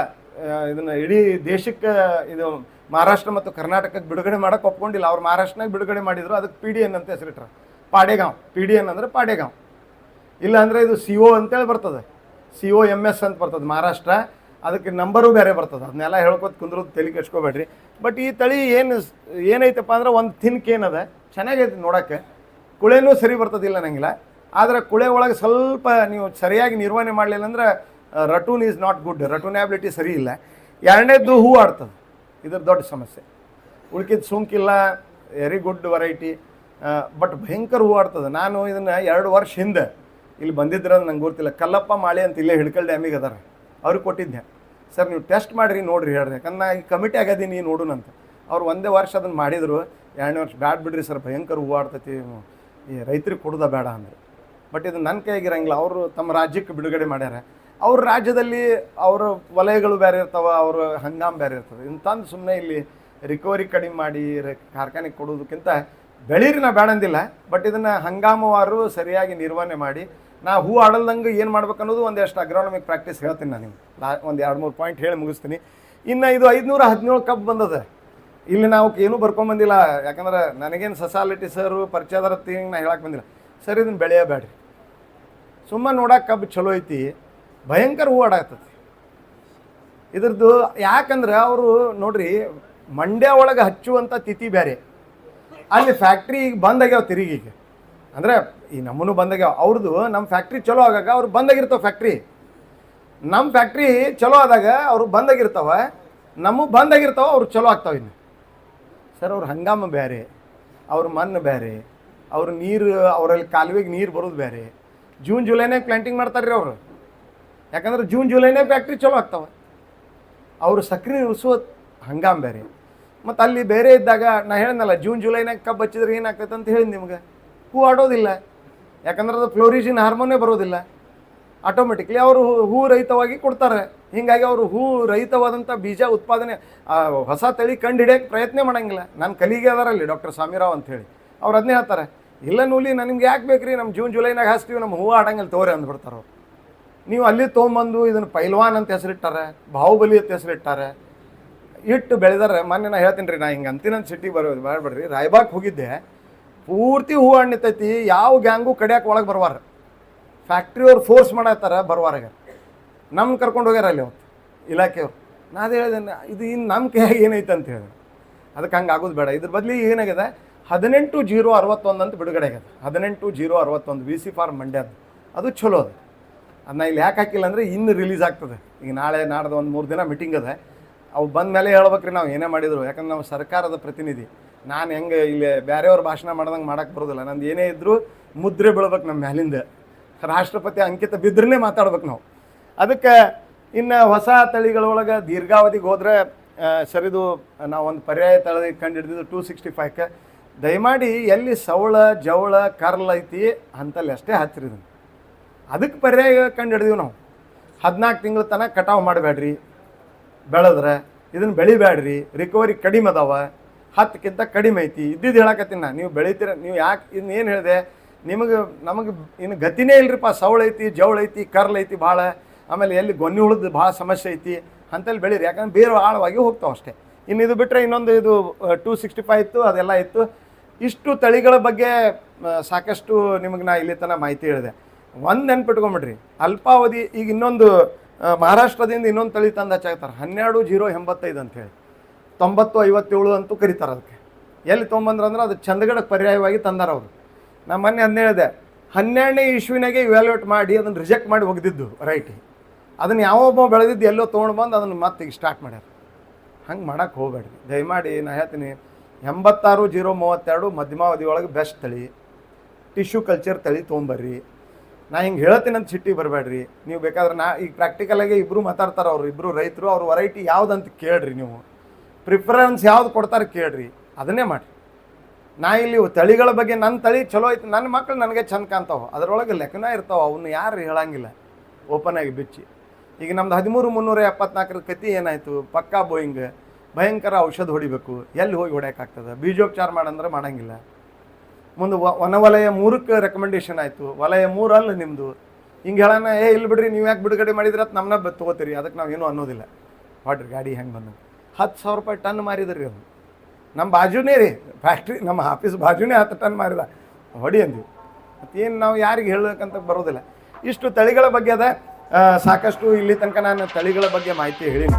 B: ಇದನ್ನು ಇದನ್ನ ಇಡೀ ದೇಶಕ್ಕೆ ಇದು ಮಹಾರಾಷ್ಟ್ರ ಮತ್ತು ಕರ್ನಾಟಕಕ್ಕೆ ಬಿಡುಗಡೆ ಮಾಡೋಕ್ಕೆ ಒಪ್ಕೊಂಡಿಲ್ಲ. ಅವ್ರು ಮಹಾರಾಷ್ಟ್ರನಾಗ ಬಿಡುಗಡೆ ಮಾಡಿದ್ರು ಅದಕ್ಕೆ ಪಿ ಡಿ ಎನ್ ಅಂತ ಹೆಸರಿಟ್ರ ಪಾಡೇಗಾಂವ್. ಪಿ ಡಿ ಎನ್ ಅಂದರೆ ಪಾಡೇಗಾಂವ್. ಇಲ್ಲ ಅಂದರೆ ಇದು ಸಿ ಒ ಅಂತೇಳಿ ಬರ್ತದೆ. ಸಿ ಒ ಎಂ ಎಸ್ ಅಂತ ಬರ್ತದೆ. ಮಹಾರಾಷ್ಟ್ರ ಅದಕ್ಕೆ ನಂಬರು ಬೇರೆ ಬರ್ತದೆ. ಅದನ್ನೆಲ್ಲ ಹೇಳ್ಕೊತ ಕುಂದ್ರದ ತಲೆ ಕೆಡ್ಸ್ಕೊಬೇಡ್ರಿ. ಬಟ್ ಈ ತಳಿ ಏನು ಏನೈತಪ್ಪ ಅಂದ್ರೆ ಒಂದು ಥಿನ್ಕ್ ಏನದ ಚೆನ್ನಾಗೈತೆ ನೋಡೋಕ್ಕೆ. ಕುಳೆನೂ ಸರಿ ಬರ್ತದಿಲ್ಲ ನನಗಿಲ್ಲ ಆದರೆ ಕುಳೆ ಒಳಗೆ ಸ್ವಲ್ಪ ನೀವು ಸರಿಯಾಗಿ ನಿರ್ವಹಣೆ ಮಾಡಲಿಲ್ಲ ಅಂದ್ರೆ ratoon is not good ratoonability ಸರಿ ಇಲ್ಲ. ಎರಡನೇದ್ದು ಹೂ ಆಡ್ತದೆ. ಇದ್ರ ದೊಡ್ಡ ಸಮಸ್ಯೆ. ಉಳ್ಕಿದ ಸುಂಕಿಲ್ಲ ವೆರಿ ಗುಡ್ ವೆರೈಟಿ ಬಟ್ ಭಯಂಕರ ಹೂ ಆಡ್ತದೆ. ನಾನು ಇದನ್ನು ಎರಡು ವರ್ಷ ಹಿಂದೆ ಇಲ್ಲಿ ಬಂದಿದ್ರೆ ನಂಗೆ ಗೊತ್ತಿಲ್ಲ. ಕಲ್ಲಪ್ಪ ಮಾಳೆ ಅಂತ ಇಲ್ಲೇ ಹಿಡ್ಕಲ್ ಡ್ಯಾಮಿಗೆ ಅದಾರ. ಅವ್ರಿಗೆ ಕೊಟ್ಟಿದ್ದೆ. ಸರ್, ನೀವು ಟೆಸ್ಟ್ ಮಾಡಿರಿ, ನೋಡಿರಿ, ಹೇಳಿದೆ. ಯಾಕಂದ್ರೆ ಈಗ ಕಮಿಟಿ ಆಗದೀನಿ ನೋಡೋಣಂತ ಅವ್ರು ಒಂದೇ ವರ್ಷ ಅದನ್ನು ಮಾಡಿದರು. ಎರಡನೇ ವರ್ಷ, ಬ್ಯಾಡ್ ಬಿಡ್ರಿ ಸರ್, ಭಯಂಕರ ಹೂವು ಆಡ್ತೈತಿ, ಈ ರೈತರಿಗೆ ಕೊಡೋದ ಬೇಡ, ಅಂದ್ರೆ. ಬಟ್ ಇದು ನನ್ನ ಕೈಗಿರಂಗಿಲ್ಲ ಅವರು ತಮ್ಮ ರಾಜ್ಯಕ್ಕೆ ಬಿಡುಗಡೆ ಮಾಡ್ಯಾರ. ಅವ್ರ ರಾಜ್ಯದಲ್ಲಿ ಅವರ ವಲಯಗಳು ಬೇರೆ ಇರ್ತಾವೆ, ಅವ್ರ ಹಂಗಾಮ್ ಬೇರೆ ಇರ್ತದೆ. ಇಂತಂದು ಸುಮ್ಮನೆ ಇಲ್ಲಿ ರಿಕವರಿ ಕಡಿಮೆ ಮಾಡಿ ಕಾರ್ಖಾನೆ ಕೊಡೋದಕ್ಕಿಂತ ಬೆಳೀರಿ ನಾ ಬೇಡಂದಿಲ್ಲ ಬಟ್ ಇದನ್ನು ಹಂಗಾಮವಾರು ಸರಿಯಾಗಿ ನಿರ್ವಹಣೆ ಮಾಡಿ ನಾ ಹೂ ಆಡಲ್ದಂಗೆ ಏನು ಮಾಡ್ಬೇಕು ಅನ್ನೋದು ಒಂದಷ್ಟು ಅಗ್ರಾನಮಿಕ್ ಪ್ರಾಕ್ಟೀಸ್ ಹೇಳ್ತೀನಿ ನಾನು ನಿಮ್ಗೆ. ಲಾ ಒಂದು ಎರಡು ಮೂರು ಪಾಯಿಂಟ್ ಹೇಳಿ ಮುಗಿಸ್ತೀನಿ. ಇನ್ನು ಇದು ಐದುನೂರ ಹದಿನೇಳು ಕಪ್ ಬಂದದ. ಇಲ್ಲಿ ನಾವು ಏನೂ ಬರ್ಕೊಂಬಂದಿಲ್ಲ ಯಾಕಂದ್ರೆ ನನಗೇನು ಸೊಸಾಲಿಟಿ ಸರು ಪರಿಚಯದಾರ ತಿಂಗ್ ನಾ ಹೇಳಕ್ಕೆ ಬಂದಿಲ್ಲ. ಸರ್ ಇದನ್ನು ಬೆಳೆಯಬೇಡ್ರಿ. ಸುಮ್ಮನೆ ನೋಡಕ್ಕೆ ಕಬ್ಬು ಚಲೋ ಐತಿ. ಭಯಂಕರ ಹೂ ಆಡಾಗ್ತತಿ ಇದ್ರದ್ದು ಯಾಕಂದ್ರೆ ಅವರು ನೋಡ್ರಿ ಮಂಡ್ಯ ಒಳಗೆ ಹಚ್ಚುವಂಥ ತಿಥಿ ಬೇರೆ ಅಲ್ಲಿ ಫ್ಯಾಕ್ಟ್ರಿ ಈಗ ಬಂದಾಗ್ಯಾವ ತಿರುಗಿಗೆ ಅಂದರೆ ಈ ನಮ್ಮನ್ನು ಬಂದಾಗ್ಯಾವ ಅವ್ರದ್ದು ನಮ್ಮ ಫ್ಯಾಕ್ಟ್ರಿ ಚಲೋ ಆಗಾಗ ಅವ್ರು ಬಂದಾಗಿರ್ತಾವೆ ಫ್ಯಾಕ್ಟ್ರಿ ನಮ್ಮ ಫ್ಯಾಕ್ಟ್ರಿ ಚಲೋ ಆದಾಗ ಅವ್ರು ಬಂದಾಗಿರ್ತಾವ, ನಮ್ಮ ಬಂದಾಗಿರ್ತಾವ ಅವ್ರು ಚಲೋ ಆಗ್ತಾವೆ ಇನ್ನು. ಸರ್, ಅವ್ರ ಹಂಗಾಮ ಬೇರೆ ಅವ್ರ ಮಣ್ಣು ಬೇರೆ ಅವ್ರ ನೀರು, ಅವರಲ್ಲಿ ಕಾಲುವೆಗೆ ನೀರು ಬರೋದು ಬೇರೆ ಜೂನ್ ಜುಲೈನೇ ಪ್ಲಾಂಟಿಂಗ್ ಮಾಡ್ತಾರೆ ರೀ ಅವರು. ಯಾಕಂದ್ರೆ ಜೂನ್ ಜುಲೈನೇ ಫ್ಯಾಕ್ಟ್ರಿ ಚಲೋ ಆಗ್ತಾವೆ. ಅವರು ಸಕ್ರೆ ಉಳಿಸುವ ಹಂಗಾಮ್ ಬೇರೆ ಮತ್ತು ಅಲ್ಲಿ ಬೇರೆ ಇದ್ದಾಗ ನಾ ಹೇಳಿದ್ನಲ್ಲ, ಜೂನ್ ಜುಲೈನಾಗ ಕಬ್ಬು ಹಚ್ಚಿದ್ರೆ ಏನಾಗ್ತೈತೆ ಅಂತ ಹೇಳಿದ್ ನಿಮ್ಗೆ. ಹೂ ಆಡೋದಿಲ್ಲ. ಯಾಕಂದ್ರೆ ಅದು ಫ್ಲೋರಿಜಿನ್ ಹಾರ್ಮೋನೇ ಬರೋದಿಲ್ಲ. ಆಟೋಮೆಟಿಕ್ಲಿ ಅವರು ಹೂ ರಹಿತವಾಗಿ ಕೊಡ್ತಾರೆ. ಹೀಗಾಗಿ ಅವರು ಹೂ ರಹಿತವಾದಂಥ ಬೀಜ ಉತ್ಪಾದನೆ ಹೊಸ ತಳಿ ಕಂಡು ಹಿಡಿಯೋಕ್ಕೆ ಪ್ರಯತ್ನ ಮಾಡೋಂಗಿಲ್ಲ. ನನ್ನ ಕಲಿಗೆ ಅದರಲ್ಲಿ ಡಾಕ್ಟರ್ ಸ್ವಾಮಿರಾವ್ ಅಂತೇಳಿ ಅವ್ರು ಅದನ್ನೇ ಹೇಳ್ತಾರೆ. ಇಲ್ಲ ನೂಲಿ, ನನಗೆ ಯಾಕೆ ಬೇಕ್ರಿ? ನಮ್ಮ ಜೂನ್, ಜುಲೈನಾಗ ಹಾಸ್ತೀವಿ ನಮ್ಮ ಹೂ ಆಡಂಗಿಲ್ಲ ತೋರಿ ಅಂದ್ಬಿಡ್ತಾರೆ ಅವ್ರು. ನೀವು ಅಲ್ಲಿ ತೊಗೊಂಬಂದು ಇದನ್ನು ಪೈಲ್ವಾನ್ ಅಂತ ಹೆಸರಿಟ್ಟಾರೆ, ಬಾಹುಬಲಿ ಅಂತ ಹೆಸರಿಟ್ಟಾರೆ, ಇಟ್ಟು ಬೆಳೆದಾರೆ. ಮೊನ್ನೆ ನಾ ಹೇಳ್ತೀನಿ ರೀ, ನಾ ಹಿಂಗೆ ಅಂತಿನಂತ ಸಿಟಿಗೆ ಬರೋದು ಮಾಡಬೇಡ್ರಿ. ರಾಯ್ಬಾಗ್ ಹೋಗಿದ್ದೆ. ಪೂರ್ತಿ ಹೂ ಹಣ್ಣಿತೈತಿ ಯಾವ ಗ್ಯಾಂಗು ಕಡಿಯಾಕೆ ಒಳಗೆ ಬರ್ವಾರ. ಫ್ಯಾಕ್ಟ್ರಿಯವ್ರು ಫೋರ್ಸ್ ಮಾಡತ್ತಾರ ಬರ್ವಾರಾಗ. ನಮ್ಮ ಕರ್ಕೊಂಡು ಹೋಗ್ಯಾರ ಅಲ್ಲಿ ಅವತ್ತು, ಇಲಾಖೆಯವ್ರು. ನಾ ಅದೇ ಹೇಳಿದೆ ಇದು ಇನ್ನು ನಮ್ಮ ಕೈಯಾಗ ಏನೈತೆ ಅಂತ ಹೇಳಿ. ಅದಕ್ಕೆ ಹಂಗೆ ಆಗೋದು ಬೇಡ. ಇದ್ರ ಬದಲಿ ಏನಾಗಿದೆ ಹದಿನೆಂಟು ಜೀರೋ ಅರವತ್ತೊಂದು ಅಂತ ಬಿಡುಗಡೆ ಆಗ್ಯದ. ಹದಿನೆಂಟು ಜೀರೋ ಅರವತ್ತೊಂದು ವಿ ಸಿ ಫಾರ್ಮ್ ಮಂಡ್ಯದ್ದು ಅದು. ಚಲೋ ಅದು. ಅದನ್ನ ಇಲ್ಲಿ ಯಾಕೆ ಹಾಕಿಲ್ಲ ಅಂದರೆ ಇನ್ನು ರಿಲೀಸ್ ಆಗ್ತದೆ. ಈಗ ನಾಳೆ, ನಾಡ್ದು ಒಂದು ಮೂರು ದಿನ ಮೀಟಿಂಗ್ ಅದ. ಅವು ಬಂದ ಮೇಲೆ ಹೇಳ್ಬೇಕ್ರಿ ನಾವು ಏನೇ ಮಾಡಿದ್ರು. ಯಾಕಂದ್ರೆ ನಾವು ಸರ್ಕಾರದ ಪ್ರತಿನಿಧಿ. ನಾನು ಹೆಂಗೆ ಇಲ್ಲಿ ಬೇರೆಯವ್ರ ಭಾಷಣ ಮಾಡ್ದಂಗೆ ಮಾಡಕ್ಕೆ ಬರೋದಿಲ್ಲ. ನಂದು ಏನೇ ಇದ್ದರೂ ಮುದ್ರೆ ಬೀಳ್ಬೇಕು ನಮ್ಮ ಮ್ಯಾಲಿಂದ. ರಾಷ್ಟ್ರಪತಿ ಅಂಕಿತ ಬಿದ್ರೇ ಮಾತಾಡ್ಬೇಕು ನಾವು. ಅದಕ್ಕೆ ಇನ್ನು ಹೊಸ ತಳಿಗಳೊಳಗೆ ದೀರ್ಘಾವಧಿಗೆ ಹೋದರೆ ಸರಿದು ನಾವು ಒಂದು ಪರ್ಯಾಯ ತಳಿ ಕಂಡು ಹಿಡಿದಿದ್ದು ಟೂ ಸಿಕ್ಸ್ಟಿ ಫೈವ್ಗೆ ದಯಮಾಡಿ ಎಲ್ಲಿ ಸವಳ, ಜವಳ, ಕರ್ಲ್ ಐತಿ ಅಂತಲ್ಲಿ ಅಷ್ಟೇ ಇದನ್ನು ಅದಕ್ಕೆ ಪರ್ಯಾಯ ಕಂಡು ಹಿಡಿದೀವಿ ನಾವು. ಹದಿನಾಲ್ಕು ತಿಂಗಳ ತನಕ ಕಟಾವು ಮಾಡಬೇಡ್ರಿ ಬೆಳೆದ್ರೆ ಇದನ್ನು ಬೆಳಿಬೇಡ್ರಿ ರಿಕವರಿ ಕಡಿಮೆ ಅದಾವ. ಹತ್ತಕ್ಕಿಂತ ಕಡಿಮೆ ಐತಿ. ಇದ್ದಿದ್ದು ಹೇಳಕತ್ತೀನಿ ನಾ ನೀವು ಬೆಳಿತೀರ, ನೀವು ಯಾಕೆ ಇನ್ನು ಏನು ಹೇಳಿದೆ, ನಿಮಗೆ, ನಮಗೆ ಇನ್ನು ಗತಿನೇ ಇಲ್ರಿಪ್ಪ. ಸವಳೈತಿ ಐತಿ ಕರ್ಲೈತಿ ಭಾಳ. ಆಮೇಲೆ ಎಲ್ಲಿ ಗೊನ್ನಿ ಉಳಿದು ಭಾಳ ಸಮಸ್ಯೆ ಐತಿ. ಅಂತಲ್ಲಿ ಬೆಳೀರಿ. ಯಾಕಂದ್ರೆ ಬೇರೆ ಆಳವಾಗಿ ಹೋಗ್ತಾವೆ ಅಷ್ಟೇ. ಇನ್ನು ಇದು ಬಿಟ್ಟರೆ ಇನ್ನೊಂದು ಇದು ಟೂ ಸಿಕ್ಸ್ಟಿ ಫೈವ್ ಇತ್ತು, ಅದೆಲ್ಲ ಇತ್ತು. ಇಷ್ಟು ತಳಿಗಳ ಬಗ್ಗೆ ಸಾಕಷ್ಟು ನಿಮಗೆ ನಾ ಇಲ್ಲಿ ತನಕ ಮಾಹಿತಿ ಹೇಳಿದೆ. ಒಂದು ನೆನ್ಪಿಟ್ಕೊಂಬಿಡ್ರಿ. ಅಲ್ಪಾವಧಿ, ಈಗ ಇನ್ನೊಂದು ಮಹಾರಾಷ್ಟ್ರದಿಂದ ಇನ್ನೊಂದು ತಳಿ ತಂದು ಹಚ್ಚಾಗ್ತಾರೆ ಹನ್ನೆರಡು ಜೀರೋ ಎಂಬತ್ತೈದು ಅಂತೇಳಿ ತೊಂಬತ್ತು ಐವತ್ತೇಳು ಅಂತೂ ಕರೀತಾರೆ ಅದಕ್ಕೆ. ಎಲ್ಲಿ ತೊಗೊಂಬಂದ್ರೆ ಅಂದ್ರೆ ಅದು ಚಂದಗಡಕ್ಕೆ ಪರ್ಯಾಯವಾಗಿ ತಂದಾರ ಅವರು. ನಾನು ಮೊನ್ನೆ ಹೇಳಿದೆ, ಹನ್ನೆರಡನೇ ಇಶ್ವಿನಾಗೆ ಇವ್ಯಾಲ್ಯೂಯೇಟ್ ಮಾಡಿ ಅದನ್ನು ರಿಜೆಕ್ಟ್ ಮಾಡಿ ಒಗೆದಿದ್ದು ರೈಟಿ ಅದನ್ನು ಯಾವ ಒಬ್ಬ ಬೆಳೆದಿದ್ದು ಎಲ್ಲೋ ತೊಗೊಂಡು ಬಂದು ಅದನ್ನು ಮತ್ತೆ ಈಗ ಸ್ಟಾರ್ಟ್ ಮಾಡ್ಯಾರ. ಹಂಗೆ ಮಾಡೋಕ್ಕೆ ಹೋಗ್ಬೇಡ್ರಿ. ದಯಮಾಡಿ ನಾನು ಹೇಳ್ತೀನಿ, ಎಂಬತ್ತಾರು ಜೀರೋ ಮೂವತ್ತೆರಡು ಮಧ್ಯಮಾವಧಿ ಒಳಗೆ ಬೆಸ್ಟ್ ತಳಿ ಟಿಶ್ಯೂ ಕಲ್ಚರ್ ತಳಿ ತೊಗೊಂಬರ್ರಿ. ನಾ ಹಿಂಗೆ ಹೇಳ್ತೀನಿ ಅಂತ ಸಿಟ್ಟಿಗೆ ಬರಬೇಡ್ರಿ. ನೀವು ಬೇಕಾದ್ರೆ ನಾ ಈಗ ಪ್ರಾಕ್ಟಿಕಲಾಗಿ ಇಬ್ಬರು ಮಾತಾಡ್ತಾರೆ ಅವರು ಇಬ್ಬರು ರೈತರು, ಅವ್ರ ವೆರೈಟಿ ಯಾವುದಂತ ಕೇಳ್ರಿ ನೀವು. ಪ್ರಿಫರೆನ್ಸ್ ಯಾವ್ದು ಕೊಡ್ತಾರೆ ಕೇಳ್ರಿ, ಅದನ್ನೇ ಮಾಡಿರಿ ನಾ ಇಲ್ಲಿ ತಳಿಗಳ ಬಗ್ಗೆ ನನ್ನ ತಳಿ ಚಲೋ ಐತಿ ನನ್ನ ಮಕ್ಳು ನನಗೆ ಚಂದ ಕಾಣ್ತಾವೆ, ಅದರೊಳಗೆ ಲೆಕ್ಕನ ಇರ್ತಾವೆ ಅವನ್ನ ಯಾರು ಹೇಳಂಗಿಲ್ಲ ಓಪನ್ ಆಗಿ ಬಿಚ್ಚಿ. ಈಗ ನಮ್ದು ಹದಿಮೂರು ಮುನ್ನೂರ ಎಪ್ಪತ್ನಾಲ್ಕರ ಕತಿ ಏನಾಯಿತು, ಪಕ್ಕಾ ಬೋಯಿಂಗ್ ಭಯಂಕರ ಔಷಧ ಹೊಡಿಬೇಕು, ಎಲ್ಲಿ ಹೋಗಿ ಹೊಡ್ಯೋಕ್ಕಾಗ್ತದೆ ಬೀಜೋಪಚಾರ ಮಾಡಂದ್ರೆ ಮಾಡಂಗಿಲ್ಲ. ಮುಂದೆ ವನವಲಯ ಮೂರಕ್ಕೆ ರೆಕಮೆಂಡೇಶನ್ ಆಯಿತು, ವಲಯ ಮೂರು ಅಲ್ಲ ನಿಮ್ಮದು ಹಿಂಗೆ ಹೇಳೋಣ, ಏ, ಇಲ್ಲಿ ಬಿಡ್ರಿ, ನೀವು ಯಾಕೆ ಬಿಡುಗಡೆ ಮಾಡಿದ್ರೆ ನಮ್ಮನ್ನ ತೊಗೋತೀರಿ ಅದಕ್ಕೆ ನಾವು ಏನೂ ಅನ್ನೋದಿಲ್ಲ. ಹೊಡ್ರಿ ಗಾಡಿ ಹೆಂಗೆ ಬಂದ ಹತ್ತು ಸಾವಿರ ರೂಪಾಯಿ ಟನ್ ಮಾರಿದ್ರಿ ಅದು ನಮ್ಮ ಬಾಜುನೇ ರೀ ಫ್ಯಾಕ್ಟ್ರಿ ನಮ್ಮ ಆಫೀಸ್ ಬಾಜುನೇ ಹತ್ತು ಟನ್ ಮಾರಿದ. ಹೊಡಿ ಅಂದ್ವಿ. ಮತ್ತೇನು ನಾವು ಯಾರಿಗೆ ಹೇಳಬೇಕಂತ ಬರೋದಿಲ್ಲ. ಇಷ್ಟು ತಳಿಗಳ ಬಗ್ಗೆ ಅದ. ಸಾಕಷ್ಟು ಇಲ್ಲಿ ತನಕ ನಾನು ತಳಿಗಳ ಬಗ್ಗೆ ಮಾಹಿತಿ ಹೇಳೀನಿ.